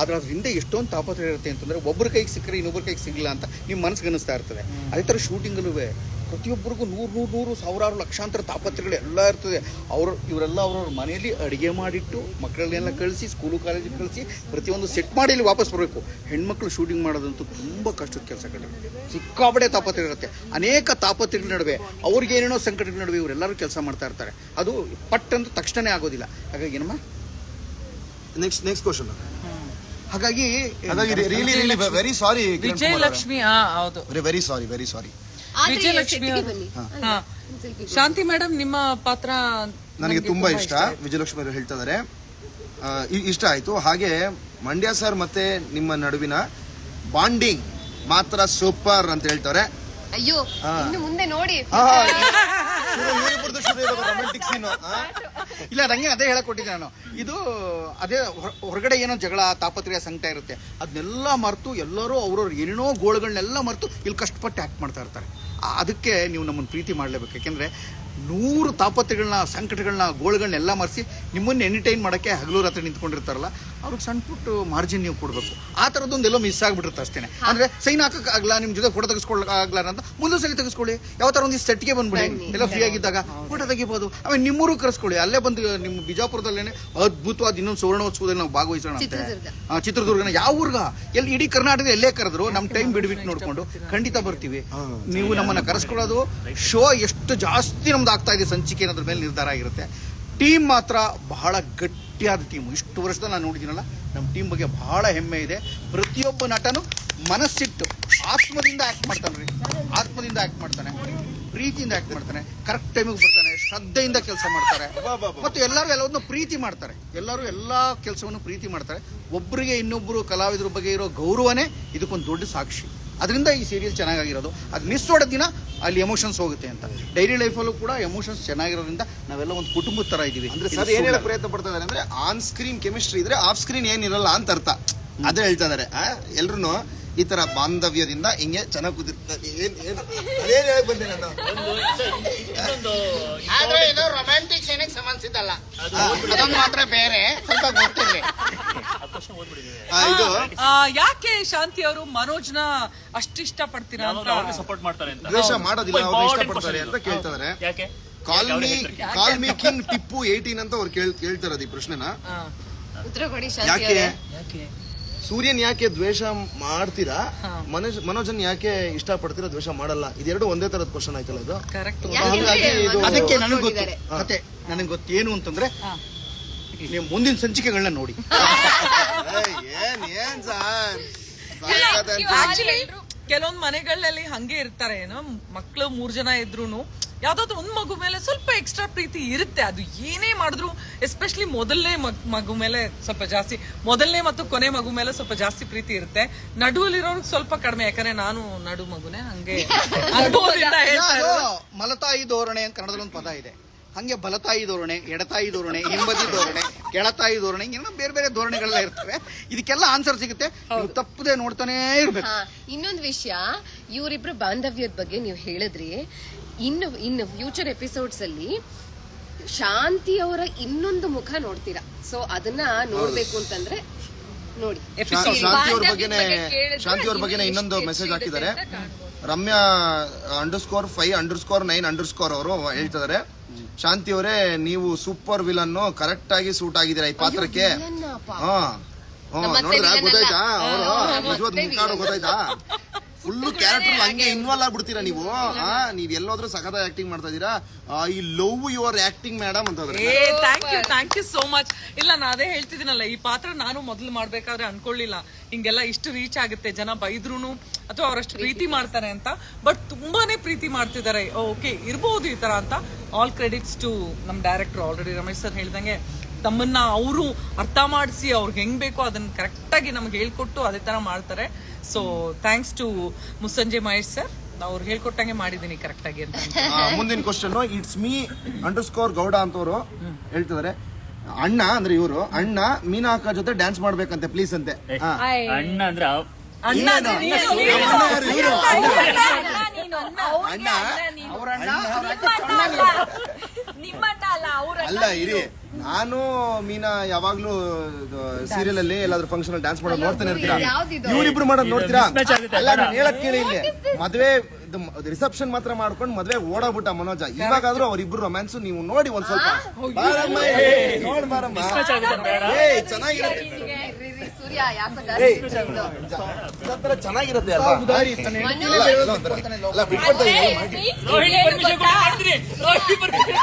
ಅದ್ರ ಹಿಂದೆ ಎಷ್ಟೊಂದು ತಾಪತ್ರ ಇರುತ್ತೆ ಅಂತಂದ್ರೆ ಒಬ್ಬರ ಕೈಗೆ ಸಿಕ್ಕರೆ ಇನ್ನೊಬ್ಬರ ಕೈಗೆ ಸಿಗಲಿಲ್ಲ ಅಂತ ನಿಮ್ಮ ಮನಸ್ಸಿಗೆ ಅನಿಸ್ತಾ ಇರ್ತದೆ. ಅದೇ ಥರ ಶೂಟಿಂಗಲ್ಲೂ ಪ್ರತಿಯೊಬ್ಬರಿಗೂ ನೂರು ನೂರು ನೂರು ಸಾವಿರಾರು ಲಕ್ಷಾಂತರ ತಾಪತ್ರಗಳು ಎಲ್ಲ ಇರ್ತದೆ. ಅವರು ಇವರೆಲ್ಲ ಅವ್ರವ್ರ ಮನೆಯಲ್ಲಿ ಅಡುಗೆ ಮಾಡಿಟ್ಟು ಮಕ್ಕಳನ್ನೆಲ್ಲ ಕಳಿಸಿ ಸ್ಕೂಲು ಕಾಲೇಜಿಗೆ ಕಳಿಸಿ ಪ್ರತಿಯೊಂದು ಸೆಟ್ ಮಾಡಿ ಇಲ್ಲಿ ವಾಪಸ್ ಬರಬೇಕು. ಹೆಣ್ಮಕ್ಳು ಶೂಟಿಂಗ್ ಮಾಡೋದಂತೂ ತುಂಬ ಕಷ್ಟದ ಕೆಲಸ ಕಡೆ ಸಿಕ್ಕಾಪಡೆ ತಾಪತ್ರ ಇರುತ್ತೆ. ಅನೇಕ ತಾಪತ್ರಗಳ ನಡುವೆ ಅವ್ರಿಗೆ ಏನೇನೋ ಸಂಕಟಗಳ ನಡುವೆ ಇವರೆಲ್ಲರೂ ಕೆಲಸ ಮಾಡ್ತಾ ಇರ್ತಾರೆ. ಅದು ಪಟ್ ಅಂತ ತಕ್ಷಣ ಆಗೋದಿಲ್ಲ. ಹಾಗಾಗಿ ಏನಮ್ಮ? ನೆಕ್ಸ್ಟ್ ನೆಕ್ಸ್ಟ್ ಕ್ವಶನ್ ಹಾಗಾಗಿ ಹಾಗಾಗಿ really really very sorry Vijayalakshmi ಹಾ ಹೌದು. Very sorry very sorry Vijayalakshmi Shanti madam ನಿಮ್ಮ ಪಾತ್ರ ನನಗೆ ತುಂಬಾ ಇಷ್ಟ. ವಿಜಯಲಕ್ಷ್ಮಿ ಅವರು ಹೇಳ್ತಾ ಇದಾರೆ ಇಷ್ಟ ಆಯ್ತು. ಹಾಗೆ ಮಂಡ್ಯ ಸರ್ ಮತ್ತೆ ನಿಮ್ಮ ನಡುವಿನ ಬಾಂಡಿಂಗ್ ಮಾತ್ರ ಸೂಪರ್ ಅಂತ ಹೇಳ್ತಾರೆ ಅಯ್ಯೋ ಇನ್ನು ಮುಂದೆ ನೋಡಿ. ರೊಮ್ಯಾಂಟಿಕ್ ಸೀನ್ ಇಲ್ಲ ಅದಂಗೆ ಅದೇ ಹೇಳಕ್ ಕೊಟ್ಟಿದ್ದೆ ನಾನು. ಇದು ಅದೇ ಹೊರಗಡೆ ಏನೋ ಜಗಳ ತಾಪತ್ರೆಯ ಸಂಕಟ ಇರುತ್ತೆ. ಅದನ್ನೆಲ್ಲ ಮರೆತು ಎಲ್ಲರೂ ಅವ್ರವ್ರ ಏನೇನೋ ಗೋಳುಗಳನ್ನೆಲ್ಲ ಮರೆತು ಇಲ್ಲಿ ಕಷ್ಟಪಟ್ಟು ಆಕ್ಟ್ ಮಾಡ್ತಾ ಇರ್ತಾರೆ. ಅದಕ್ಕೆ ನೀವು ನಮ್ಮನ್ನು ಪ್ರೀತಿ ಮಾಡಲೇಬೇಕು. ಯಾಕೆಂದ್ರೆ ನೂರು ತಾಪತ್ರೆಗಳನ್ನ ಸಂಕಟಗಳನ್ನ ಗೋಳುಗಳನ್ನೆಲ್ಲ ಮರೆಸಿ ನಿಮ್ಮನ್ನು ಎಂಟರ್ಟೈನ್ ಮಾಡೋಕ್ಕೆ ಹಗಲು ರಾತ್ರಿ ನಿಂತ್ಕೊಂಡಿರ್ತಾರಲ್ಲ ಅವ್ರಿಗೆ ಸಣ್ಣ ಪುಟ್ಟ ಮಾರ್ಜಿನ್ ನೀವು ಕೊಡಬೇಕು. ಆ ಥರದ್ದೊಂದು ಎಲ್ಲೋ ಮಿಸ್ ಆಗಿಬಿಟ್ಟಿರುತ್ತೆ ಅಷ್ಟೇ ಅಂದರೆ ಸೈನ್ ಹಾಕಕ್ಕಾಗಲ್ಲ ನಿಮ್ಮ ಜೊತೆ ಫೋಟೋ ತೆಗೆಸ್ಕೊಳ್ಳಾಗಲ್ಲ ಅಂತ ಮುಂದೆ ಸಲ ತೆಗೆಸ್ಕೊಳ್ಳಿ. ಯಾವ ಥರ ಒಂದು ಸೆಟ್ಗೆ ಬಂದ್ಬಿಡಿ. ಎಲ್ಲ ಫ್ರೀ ಆಗಿದ್ದಾಗ ಫೋಟೋ ತೆಗಿಬೋದು. ಆಮೇಲೆ ನಿಮ್ಮೂರು ಕರೆಸ್ಕೊಳ್ಳಿ. ಅಲ್ಲೇ ಬಂದು ನಿಮ್ಮ ಬಿಜಾಪುರದಲ್ಲೇ ಅದ್ಭುತವಾದ ಇನ್ನೊಂದು ಸುವರ್ಣೋತ್ಸವದಲ್ಲಿ ನಾವು ಭಾಗವಹಿಸೋಣ ಅಂತ. ಚಿತ್ರದುರ್ಗ. ಚಿತ್ರದುರ್ಗನ ಯಾವ ಊರ್ಗ? ಎಲ್ಲಿ ಇಡೀ ಕರ್ನಾಟಕದ ಎಲ್ಲೇ ಕರೆದ್ರು ನಮ್ಮ ಟೈಮ್ ಬಿಡ್ಬಿಟ್ಟು ನೋಡ್ಕೊಂಡು ಖಂಡಿತ ಬರ್ತೀವಿ. ನೀವು ನಮ್ಮನ್ನ ಕರೆಸ್ಕೊಳ್ಳೋದು ಶೋ ಎಷ್ಟು ಜಾಸ್ತಿ ನಮ್ದು ಆಗ್ತಾ ಇದೆ ಸಂಚಿಕೆ ಅನ್ನೋದ್ರ ಮೇಲೆ ನಿರ್ಧಾರ ಆಗಿರುತ್ತೆ. ಟೀಮ್ ಮಾತ್ರ ಬಹಳ ಗಟ್ಟಿಯಾದ ಟೀಮ್ ಇಷ್ಟು ವರ್ಷದ ನಾನು ನೋಡಿದ್ದೀನಲ್ಲ ನಮ್ಮ ಟೀಮ್ ಬಗ್ಗೆ ಬಹಳ ಹೆಮ್ಮೆ ಇದೆ. ಪ್ರತಿಯೊಬ್ಬ ನಟನು ಮನಸ್ಸಿಟ್ಟು ಆತ್ಮದಿಂದ ಆ್ಯಕ್ಟ್ ಮಾಡ್ತಾನೆ ರೀ. ಆತ್ಮದಿಂದ ಆ್ಯಕ್ಟ್ ಮಾಡ್ತಾನೆ. ಪ್ರೀತಿಯಿಂದ ಆ್ಯಕ್ಟ್ ಮಾಡ್ತಾನೆ. ಕರೆಕ್ಟ್ ಟೈಮಿಗೆ ಬರ್ತಾನೆ. ಶ್ರದ್ಧೆಯಿಂದ ಕೆಲಸ ಮಾಡ್ತಾರೆ. ಮತ್ತು ಎಲ್ಲರೂ ಎಲ್ಲವನ್ನು ಪ್ರೀತಿ ಮಾಡ್ತಾರೆ. ಎಲ್ಲರೂ ಎಲ್ಲ ಕೆಲಸವನ್ನು ಪ್ರೀತಿ ಮಾಡ್ತಾರೆ. ಒಬ್ಬರಿಗೆ ಇನ್ನೊಬ್ಬರು ಕಲಾವಿದರ ಬಗ್ಗೆ ಇರೋ ಗೌರವನೇ ಇದಕ್ಕೊಂದು ದೊಡ್ಡ ಸಾಕ್ಷಿ. ಅದರಿಂದ ಈ ಸೀರಿಯಲ್ ಚೆನ್ನಾಗಿರೋದು. ಅದು ಮಿಸ್ ಮಾಡೋ ದಿನ ಅಲ್ಲಿ ಎಮೋಷನ್ಸ್ ಹೋಗುತ್ತೆ ಅಂತ. ಡೈಲಿ ಲೈಫಲ್ಲೂ ಕೂಡ ಎಮೋಷನ್ಸ್ ಚೆನ್ನಾಗಿರೋದ್ರಿಂದ ನಾವೆಲ್ಲ ಒಂದು ಕುಟುಂಬದ ತರ ಇದೀವಿ ಅಂದ್ರೆ ಸರ್ ಏನ್ ಹೇಳಕ್ ಪ್ರಯತ್ನ ಪಡ್ತಾ ಇದಾರೆ ಅಂದ್ರೆ ಆನ್ ಸ್ಕ್ರೀನ್ ಕೆಮಿಸ್ಟ್ರಿ ಇದ್ರೆ ಆಫ್ ಸ್ಕ್ರೀನ್ ಏನಿರಲ್ಲ ಅಂತ ಅರ್ಥ. ಅದೇ ಹೇಳ್ತಾ ಇದಾರೆ. ಎಲ್ರು ಈ ತರ ಬಾಂಧವ್ಯದಿಂದ ಹಿಂಗೆ ಚೆನ್ನಾಗಿ ಕುದಿರ್ತಾರೆ ಏನ್ ಏನ್ ಅದೇನ್ ಹೇಳಕ್ ಬಂದೆ ನಾನು? ಇನ್ನೊಂದು ಆದ್ರೆ ಇದು ರೊಮ್ಯಾಂಟಿಕ್ ಸೀನಿಗೆ ಸಂಬಂಧಿಸಿದ್ದಲ್ಲ. ಅದೊಂದು ಮಾತ್ರ ಬೇರೆ. ಸ್ವಲ್ಪ ಗೊತ್ತಿರ್ಲಿ. ಯಾಕೆ ಶಾಂತಿ ಅವರು ಮನೋಜ್ನ ಅಷ್ಟು ಇಷ್ಟ ಪಡ್ತೀರಾ ಅಂತ? ಅವ್ರಿಗೆ ಸಪೋರ್ಟ್ ಮಾಡ್ತಾರೆ ಅಂತ? ದ್ವೇಷ ಮಾಡೋದಿಲ್ಲ ಅವ್ರು ಇಷ್ಟಪಡ್ತಾರೆ ಅಂತ ಇದು. ಕೇಳ್ತಾರೆ ಯಾಕೆ? ಕಾಲ್ ಯಾಕೆ ಅವ್ರು ಮೀ ಹೇಳ್ತಾರೆ? Call me king Tipu eighteen ಅಂತ ಅವ್ರು ಕೇಳ್ ಕೇಳ್ತಾರದು ಈ ಪ್ರಶ್ನೆನ. ಉತ್ತರ ಕೊಡಿ ಶಾಂತಿ ಯಾಕೆ? ಯಾಕೆ? ಸೂರ್ಯನ್ ಯಾಕೆ ದ್ವೇಷ ಮಾಡ್ತೀರಾ? ಮನೋಜ್ ಮನೋಜನ್ ಯಾಕೆ ಇಷ್ಟ ಪಡ್ತೀರಾ ದ್ವೇಷ ಮಾಡಲ್ಲ? ಇದೆರಡು ಒಂದೇ ತರದ ಕ್ವಶನ್ ಆಯ್ತಲ್ಲ ಇದು? ಕರೆಕ್ಟ್ ಹಾಗಾಗಿ ಇದು- ಅದಕ್ಕೆ ನನಗೆ ಗೊತ್ತು. ಕತೆ ನನಗೆ ಗೊತ್ತು ಅಂತಂದ್ರೆ ನೀವು ಮುಂದಿನ ಸಂಚಿಕೆಗಳನ್ನ ನೋಡಿ. ಏನ್ ಏನ್ ಸರ್? ಆಕ್ಚುಲಿ ಕೆಲವೊಂದ್ ಮನೆಗಳಲ್ಲಿ ಹಂಗೆ ಇರ್ತಾರೆ ಏನೋ ಮಕ್ಳು ಮೂರ್ ಜನ ಇದ್ರು ಯಾವ್ದಾದ್ರು ಒಂದ್ ಮಗು ಮೇಲೆ ಸ್ವಲ್ಪ ಎಕ್ಸ್ಟ್ರಾ ಪ್ರೀತಿ ಇರುತ್ತೆ ಅದು ಏನೇ ಮಾಡಿದ್ರು ಎಸ್ಪೆಷಲಿ ಮೊದಲನೇ ಮಗು ಮೇಲೆ ಸ್ವಲ್ಪ ಜಾಸ್ತಿ ಮೊದಲನೇ ಮತ್ತು ಕೊನೆ ಮಗು ಮೇಲೆ ಸ್ವಲ್ಪ ಜಾಸ್ತಿ ಪ್ರೀತಿ ಇರುತ್ತೆ. ನಡುವಲ್ಲಿರೋರ್ಗೆ ಸ್ವಲ್ಪ ಕಡಿಮೆ ಯಾಕಂದ್ರೆ ನಾನು ನಡು ಮಗುನೇ ಹಂಗೆ. ಮಲತಾಯಿ ಧೋರಣೆ ಅಂತ ಕನ್ನಡದಲ್ಲಿ ಒಂದು ಪದ ಇದೆ. ಹಂಗೆ ಬಲತಾಯಿ ಧೋರಣೆ ಎಡತಾಯಿ ಧೋರಣೆ ಹಿಂಬದಿ ಧೋರಣೆ ಕೆಳತಾಯಿ ಧೋರಣೆ ಏನೋ ಬೇರೆ ಬೇರೆ ಧೋರಣೆಗಳೆಲ್ಲ ಇರ್ತವೆ. ಇದಕ್ಕೆಲ್ಲ ಆನ್ಸರ್ ಸಿಗುತ್ತೆ. ನೀವು ತಪ್ಪದೆ ನೋಡ್ತಾನೆ ಇರ್ಬೇಕು. ಇನ್ನೊಂದು ವಿಷಯ ಇವರಿಬ್ರು ಬಾಂಧವ್ಯದ ಬಗ್ಗೆ ನೀವು ಹೇಳಿದ್ರಿ. ಇನ್ನು ಇನ್ನು ಫ್ಯೂಚರ್ ಎಪಿಸೋಡ್ಸ್ ಅಲ್ಲಿ ಶಾಂತಿ ಅವರ ಇನ್ನೊಂದು ಮುಖ ನೋಡ್ತೀರಾ? ಸೊ ಅದನ್ನ ನೋಡ್ಬೇಕು ಅಂತಂದ್ರೆ ನೋಡಿ. ಎಪಿಸೋಡ್ ಶಾಂತಿ ಅವ್ರ ಬಾಂಧವ್ಯದ ಬಗ್ಗೆನೆ ಬಗ್ಗೆ ಶಾಂತಿ ಅವ್ರ ಬಗ್ಗೆನೆ ಇನ್ನೊಂದು ಮೆಸೇಜ್ ಹಾಕಿದ್ದಾರೆ. Ramya underscore five underscore nine underscore ಅವರು ಹೇಳ್ತಿದ್ದಾರೆ. ಶಾಂತಿ ಅವರೇ ನೀವು ಸೂಪರ್ ವಿಲನ್ ಕರೆಕ್ಟ್ ಆಗಿ ಸೂಟ್ ಆಗಿದ್ದೀರಾ ಈ ಪಾತ್ರಕ್ಕೆ? ಹ. ಹಾ ನೋಡಿದ್ರ? ಗೊತ್ತಾಯ್ತಾ. ಅವರು ನಿಜವಾದ ಮುಖಾಡು ಗೊತ್ತಾಯ್ತಾ? ಫುಲ್ ಕ್ಯಾರೆಕ್ಟರ್ ಹಂಗೆ ಇನ್ವಾಲ್ವ್ ಆಗ್ಬಿಡ್ತೀರಾ ನೀವು? ಆ ನೀವ್ ಎಲ್ಲೋದ್ರೂ ಸಖತ್ ಆಕ್ಟಿಂಗ್ ಮಾಡ್ತಾ ಇದೀರಾ ಈ ಲವ್ ಯುವರ್ ಆಕ್ಟಿಂಗ್ ಮೇಡಮ್ ಅಂತ ಏ thank you thank you so much ಇಲ್ಲ ನಾ ಅದೇ ಹೇಳ್ತಿದ್ದೀನಲ್ಲ ಈ ಪಾತ್ರ ನಾನು ಮೊದಲು ಮಾಡ್ಬೇಕಾದ್ರೆ ಅನ್ಕೊಳ್ಳಿಲ್ಲ ಹಿಂಗೆಲ್ಲ ಇಷ್ಟು ರೀಚ್ ಆಗುತ್ತೆ ಜನ ಬೈದ್ರು ಅಥವಾ ಅವರಷ್ಟು ಪ್ರೀತಿ ಮಾಡ್ತಾರೆ ಅಂತ. ಬಟ್ ತುಂಬಾನೇ ಪ್ರೀತಿ ಮಾಡ್ತಿದ್ದಾರೆ. ಓಕೆ ಇರ್ಬೋದು ಈ ತರ ಅಂತ. ಆಲ್ ಕ್ರೆಡಿಟ್ಸ್ ಟು ನಮ್ ಡೈರೆಕ್ಟರ್ ಆಲ್ರೆಡಿ ರಮೇಶ್ ಸರ್ ಹೇಳ್ದಂಗೆ. ತಮ್ಮನ್ನ ಅವರು ಅರ್ಥ ಮಾಡಿಸಿ ಅವ್ರಿಗೆ ಹೆಂಗ್ ಬೇಕೋ ಅದನ್ನ ಕರೆಕ್ಟಾಗಿ ನಮ್ಗೆ ಹೇಳ್ಕೊಟ್ಟು ಅದೇ ತರ ಮಾಡ್ತಾರೆ. ಸೊ ಥ್ಯಾಂಕ್ಸ್ ಟು ಮುಸ್ಸಂಜೆ ಮಹೇಶ್ ಸರ್ ಅವ್ರು ಹೇಳ್ಕೊಟ್ಟಂಗೆ ಮಾಡಿದ್ದೀನಿ ಕರೆಕ್ಟಾಗಿ ಅಂತ. ಮುಂದಿನ question it's me underscore Gowda ಅಂತವ್ರು ಹೇಳ್ತಿದ್ದಾರೆ. ಅಣ್ಣ ಅಂದ್ರೆ ಇವರು ಅಣ್ಣ ಮೀನಾ ಅಕ್ಕ ಜೊತೆ ಡ್ಯಾನ್ಸ್ ಮಾಡ್ಬೇಕಂತೆ ಪ್ಲೀಸ್ ಅಂತೆ. ಅಣ್ಣ ಅಂದ್ರೆ ಅಣ್ಣ ಅಣ್ಣ ಯಾರು ಇವ್ರು? ಅಣ್ಣ. ನೀನು. ಅಣ್ಣ ಅಣ್ಣ ನಿಮ್ಮಣ್ಣ ಅಲ್ಲ ಅವ್ರ ಅಲ್ಲ ಇರಿ. ನಾನು ಮೀನಾ ಯಾವಾಗ್ಲೂ ಸೀರಿಯಲ್ ಅಲ್ಲಿ ಎಲ್ಲಾದ್ರೂ ಫಂಕ್ಷನ್ ಡ್ಯಾನ್ಸ್ ಮಾಡೋದು ನೋಡ್ತಾನೆ ಇರ್ತೀರಾ? ಇವ್ರಿಬ್ರು ಮಾಡೋದು ನೋಡ್ತೀರಾ. ಅಲ್ಲ ನಾನು ಹೇಳಕ್ ಕೇಳಿ ಇಲ್ಲಿ ಮದ್ವೆ ರಿಸೆಪ್ಷನ್ ಮಾತ್ರ ಮಾಡ್ಕೊಂಡು ಮದ್ವೆ ಓಡಾಬಿಟ್ಟ ಮನೋಜ. ಇವಾಗಾದ್ರೂ ಅವ್ರಿಬ್ರು ರೊಮ್ಯಾನ್ಸ್ ನೀವು ನೋಡಿ ಒಂದ್ ಸ್ವಲ್ಪ. ಬಾರಮ್ಮ, ಏ, ನೋಡ್ ಬಾರಮ್ಮ. ಏ ಚೆನ್ನಾಗಿರುತ್ತೆ. ಇರ್ರಿ, ಇರ್ರಿ, ಸೂರ್ಯ ಯಾಕೋ ಜಾಸ್ತಿ ಇದು. ಇದೊಂಥರ ಚೆನ್ನಾಗಿರುತ್ತೆ ಅಲ್ವಾ? ಉದಾರಿ ಮನು, ಇಲ್ಲ, ಇದೊಂಥರ- ಅಲ್ಲ ಬಿಟ್ಕೊಡ್ತಾ ಇದೀನಿ, ಮಾಡಿ. ರೋಹಿಣಿ permission ಕೊಟ್ಟು ರೋಹಿಣಿ permission-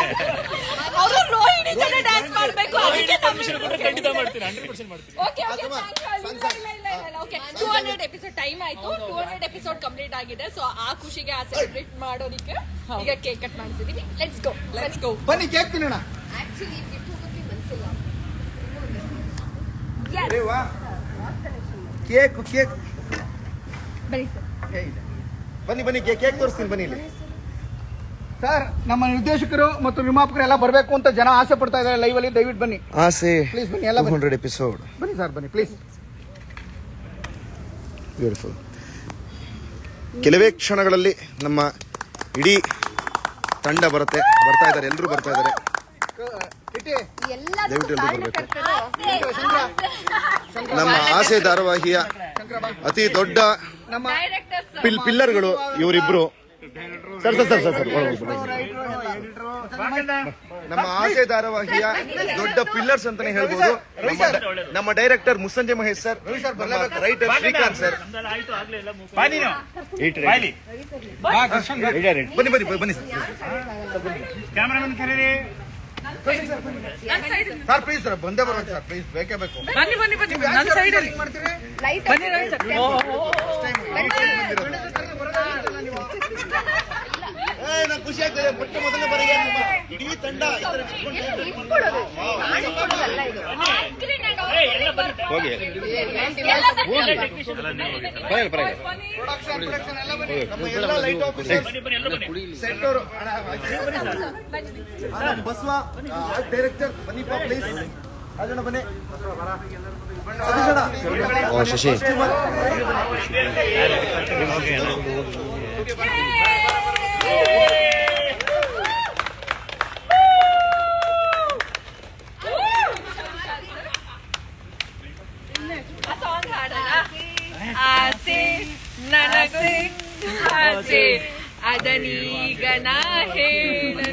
ಅವರು ರೋಹಿಣಿ ಜೊತೆ ಡ್ಯಾನ್ಸ್ ಮಾಡ್ಬೇಕು ರೋಹಿಣಿ permission ಕೊಟ್ರೆ ಖಂಡಿತ ಮಾಡ್ತೀನಿ ಹಂಡ್ರೆಡ್ ಪರ್ಸೆಂಟ್ ಮಾಡ್ತೀನಿ. Okay okay okay two hundred episode time ಆಯ್ತು. ಟೂ ಹಂಡ್ರೆಡ್ ಎಪಿಸೋಡ್ ಕಂಪ್ಲೀಟ್ ಆಗಿದೆ. ಸೊ ಆ ಖುಷಿಗೆ ಆ ಸೆಲೆಬ್ರೇಟ್ ಮಾಡೋದಕ್ಕೆ ಈಗ ಕೇಕ್ ಕಟ್ ಮಾಡಿಸಿದೀವಿ ಲೆಟ್ಸ್ ಗೋ ಲೆಟ್ಸ್ ಗೋ ಬನ್ನಿ ಕೇಕ್ ತಿನ್ನೋಣ. ಆಕ್ಚುಲಿ ಬಿಟ್ಟು ಹೋಗೋಕೆ ಮನಸ್ಸಿಲ್ಲ ಕೇಕ್ ಕೇಕ್ ಬನ್ನಿ ಸರ್ ಬನ್ನಿ ಬನ್ನಿ ಕೇಕ್ ಕೇಕ್ ತೋರಿಸ್ತೀನಿ ಬನ್ನಿ ಇಲ್ಲಿ. ಸರ್ ನಮ್ಮ ನಿರ್ದೇಶಕರು ಮತ್ತು ನಿರ್ಮಾಪಕರು ಎಲ್ಲ ಬರಬೇಕು ಅಂತ ಜನ ಆಸೆ ಪಡ್ತಾ ಇದ್ದಾರೆ ಲೈವ್ ಅಲ್ಲಿ. ದಯವಿಟ್ಟು ಬನ್ನಿ. ಆಸೆ ಪ್ಲೀಸ್ ಬನ್ನಿ, ಎಲ್ಲ ಬನ್ನಿ. ಹಂಡ್ರೆಡ್ ಎಪಿಸೋಡ್ ಬನ್ನಿ ಸರ್ ಬನ್ನಿ ಪ್ಲೀಸ್ ಬ್ಯೂಟಿಫುಲ್ ಕೆಲವೇ ಕ್ಷಣಗಳಲ್ಲಿ ನಮ್ಮ ಇಡೀ ತಂಡ ಬರುತ್ತೆ ಬರ್ತಾ ಇದ್ದಾರೆ ಎಲ್ಲರೂ ಬರ್ತಾ ಇದ್ದಾರೆ. ದಯವಿಟ್ಟು ಎಲ್ಲರೂ ಬರಬೇಕು. ನಮ್ಮ ಆಸೆ ಧಾರಾವಾಹಿಯ ಅತಿ ದೊಡ್ಡ ನಮ್ಮ ಪಿಲ್ ಪಿಲ್ಲರ್ಗಳು ಇವರಿಬ್ರು. Sir sir sir sir sir ನಮ್ಮ ಆಸೆ ಧಾರಾವಾಹಿಯ ದೊಡ್ಡ ಪಿಲ್ಲರ್ಸ್ ಅಂತಾನೆ ಹೇಳ್ಬೋದು ನಮ್ಮ director Mussanje Mahesh sir writer Srikanth sir ಬನ್ನಿ ಬನ್ನಿ ಬನ್ನಿ ಸರ್ ಪ್ಲೀಸ್ ಸರ್ ಬಂದೇ ಬರ್ಬೇಕು ಸರ್ ಪ್ಲೀಸ್ ಬೇಕೇ ಬೇಕು ಬನ್ನಿ ಬನ್ನಿ ಬನ್ನಿ ನನ್ನ ಸೈಡ್ ಅಲ್ಲಿ ಮಾಡ್ತೀರಿ ಬನ್ನಿ ಸರ್ ನಂಗ್ ಖುಷಿ ಆಗ್ತದೆ. ಮೊಟ್ಟ ಮೊದಲ ಬಾರಿಗೆ ನಮ್ಮ ಇಡೀ ತಂಡ ಈ ತರ ನಿಂತ್ಕೊಂಡು ಏ, ಎಲ್ಲ ಬನ್ನಿ. ಹೋಗಿ. ಪ್ರೊಡಕ್ಷನ್ ಪ್ರೊಡಕ್ಷನ್ ಎಲ್ಲ ಬನ್ನಿ. ನಮ್ಮ ಎಲ್ಲ ಲೈಟ್ ಆಫೀಸರ್ ಸೆಟ್ ಅವರು ಬಸವ ಡೈರೆಕ್ಟರ್ ಬನ್ನಿಪ್ಪ ಪ್ಲೀಸ್ ರಾಜಣ್ಣ ಬನ್ನಿ. ಶಶಿ ಆ ಸಾಂಗ್ ಹಾಡೋಣ ಆಸೆ ನನಗೆ ಆಸೆ ಅದನೀಗ ನಾ ಹೇಳಲೆ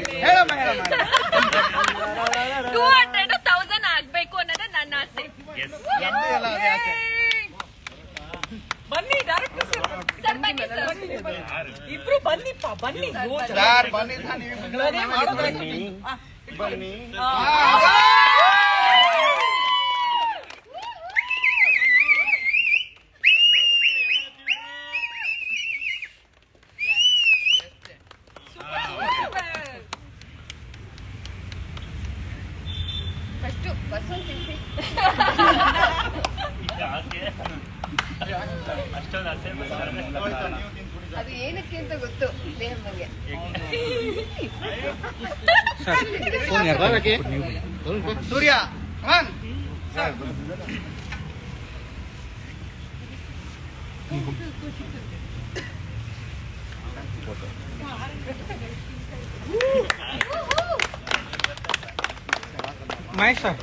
ಟೂ ಹಂಡ್ರೆಡ್ ತೌಸಂಡ್ ಆಗ್ಬೇಕು ಅನ್ನೋದೇ ನನ್ನ ಆಸೆ ಬನ್ನಿ ಡೈರೆಕ್ಟರ್ ಸರ್ ಸರ್ ಬನ್ನಿ ಸರ್ ಇಬ್ರು ಬನ್ನಿಪ್ಪ ಬನ್ನಿ ಸರ್ ಬನ್ನಿ ಸರ್ ನೀವು ಅದೇ ಮಾಡೋದು. ಆ, ಫಸ್ಟು ಬಸವನ್ ತಿನ್ಸಿ ಅದು ಏನಕ್ಕೆ ಅಂತ ಗೊತ್ತು ದೇಹಮ್ಮಂಗೆ Surya come on Mahesh sir.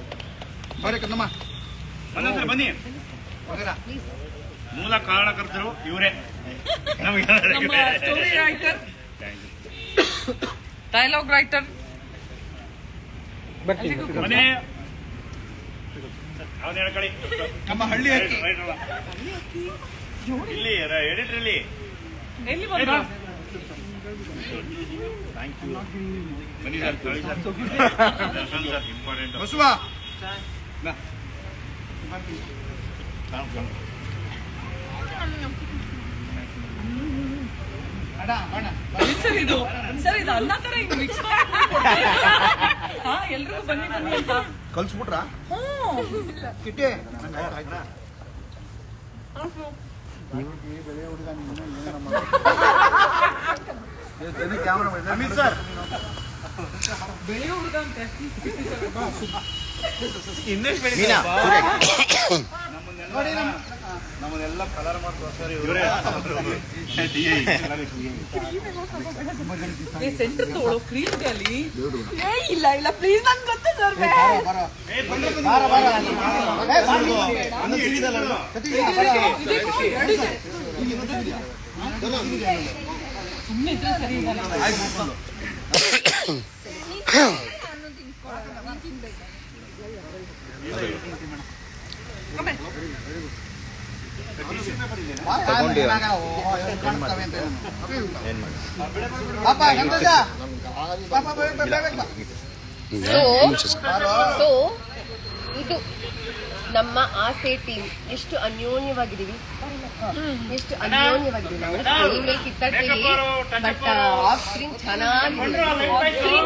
ಬರೀ ಸರ್ ಬನ್ನಿ. ಮೂಲ ಕಾರಣಕರ್ತರು ಇವರೇ. ನಮ್ಮ ಸ್ಟೋರಿ ರೈಟರ್ ಡೈಲಾಗ್ ರೈಟರ್ ಮನೆ. ನಮ್ಮ ಹಳ್ಳಿ. ಇಲ್ಲಿ ಎಡಿಟರ್ ಇಲ್ಲಿ ಇಂಪಾರ್ಟೆಂಟ್ ಸರ್ ಇದು ಸರ್ ಇದು ಅನ್ನ ತರ ಹಿಂಗ್ ಮಿಕ್ಸ್ ಹಾ ಎಲ್ರಿಗೂ ಬನ್ನಿ ಬನ್ನಿ ಅಂತ. ಕಲ್ಸ್ಬಿಟ್ರಾ? ಕಿಟ್ಟೆ ಅಮಿತ್ ನಮ್ಮನ್ನೆಲ್ಲ ಕಲರ್ ಮಾಡಿ ತೋರ್ಸ್ತಾರೆ ಇವರೇ. ಏ ಸೆಂಟರ್ ತಗೊಳ್ಳೋ ಕ್ರೀಮ್ ಅಲ್ಲಿ ಏ ಇಲ್ಲ ಇಲ್ಲ ಪ್ಲೀಸ್ ನನ್ ಗೊತ್ತು ಸರ್. ಸುಮ್ಮನೆ ಇದ್ರೆ ಸರಿ ಇಲ್ಲ ತಗೊಂಡಿವ. ಏನ್ ಮಾಡಿ ಸೊ ಸೊ ಇದು ನಮ್ಮ ಆಸೆ ಟೀಮ್ ಎಷ್ಟು ಅನ್ಯೋನ್ಯವಾಗಿದ್ದೀವಿ. ಎಷ್ಟು ಅನ್ಯೋನ್ಯವಾಗಿದ್ದೀವಿ. ನಾವು ಸ್ಕ್ರೀನ್ ಕಿತ್ತಾಡ್ತೀವಿ. ಬಟ್ ಆಫ್ ಸ್ಕ್ರೀನ್ ಚೆನ್ನಾಗಿದೆ.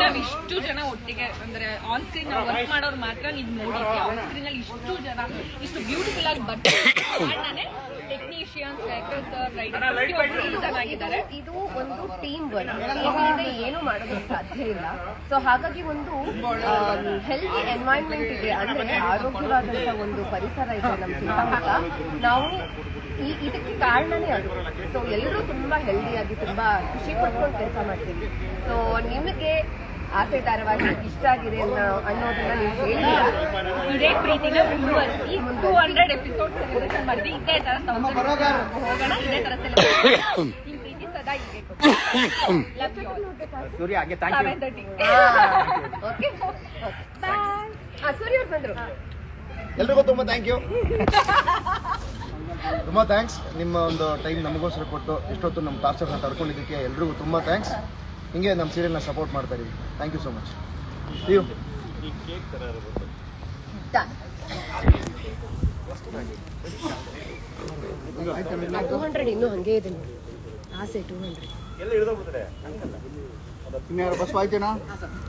ನಾವು ಇಷ್ಟು ಜನ ಒಟ್ಟಿಗೆ ಅಂದ್ರೆ ಆನ್ ಸ್ಕ್ರೀನ್ ನಾವು ವರ್ಕ್ ಮಾಡೋರು ಮಾತ್ರ ನೀವು ನೋಡಿದ್ವಿ ಆನ್ ಸ್ಕ್ರೀನ್ ಅಲ್ಲಿ ಇಷ್ಟು ಜನ ಇಷ್ಟು ಬ್ಯೂಟಿಫುಲ್ ಆಗಿ ಬಟ್ಟೆ ಟೆಕ್ನಿಷಿಯನ್ಸ್ ಚೆನ್ನಾಗಿದ್ದಾರೆ ಇದು ಒಂದು ಟೀಮ್ ವರ್ಕ್ ಏನು ಮಾಡೋದಕ್ಕೆ ಸಾಧ್ಯ ಇಲ್ಲ. ಸೊ ಹಾಗಾಗಿ ಒಂದು ಹೆಲ್ದಿ ಎನ್ವೈರ್ನ್ಮೆಂಟ್ ಇದೆ. ಅಂದ್ರೆ ಆರೋಗ್ಯವಾದಂತ ಒಂದು ಪರಿಸರ ಇದೆ ನಮ್ಮ ಸುತ್ತಮುತ್ತ. ನಾವು ಈ ಇದಕ್ಕೆ ಕಾರಣನೇ ಅದು. ಸೊ ಎಲ್ಲರೂ ತುಂಬಾ ಹೆಲ್ದಿಯಾಗಿ ತುಂಬಾ ಖುಷಿ ಪಡ್ಕೊಂಡು ಕೆಲಸ ಮಾಡ್ತೀವಿ. ಸೊ ನಿಮಗೆ ಆಸೆ ಧಾರವಾಗಿ ಇಷ್ಟ ಆಗಿದೆ ಅನ್ನೋ ಅನ್ನೋದನ್ನ ನೀವು ಹೇಳಿದ್ದೀರಾ? ಇದೇ ಪ್ರೀತಿನ ಮುಂದುವರಿಸಿ ಟೂ ಹಂಡ್ರೆಡ್ ಎಪಿಸೋಡ್ ಸೆಲೆಬ್ರೇಷನ್ ಮಾಡಿದ್ವಿ ಇದೇ ತರ ಹೋಗೋಣ ಇದೇ ತರ ಸೆಲೆಬ್ರೇಷನ್ ನಿಮ್ ಪ್ರೀತಿ ಸದಾ ಹೀಗೆ ಸೂರ್ಯ ಹಾಗೆ ಥ್ಯಾಂಕ್ ಯು ಓಕೆ. ಬಾಯ್ ಆ ಸೂರ್ಯ ಅವ್ರು ಬಂದ್ರು. ಎಲ್ರಿಗೂ ತುಂಬಾ ಥ್ಯಾಂಕ್ ಯು ತುಂಬ ಥ್ಯಾಂಕ್ಸ್ ನಿಮ್ಮ ಒಂದು ಟೈಮ್ ನಮಗೋಸ್ಕರ ಕೊಟ್ಟು ಇಷ್ಟೊತ್ತು ನಮ್ಮ ಟಾರ್ಚರ್ನ ತಡ್ಕೊಂಡಿದ್ದಕ್ಕೆ ಎಲ್ರಿಗೂ ತುಂಬಾ ಥ್ಯಾಂಕ್ಸ್ ಹಿಂಗೆ ನಮ್ಮ ಸೀರಿಯಲ್ನ ಸಪೋರ್ಟ್ ಮಾಡ್ತಾ ಇದೀವಿ thank you so much you two hundred ಇನ್ನೂ ಹಂಗೆ ಇದೆ ನೋಡಿ. ಆಸೆ ಟೂ ಹಂಡ್ರೆಡ್ ಇನ್ಯಾರು ಬಸ್ ಆಯ್ತೇನಾ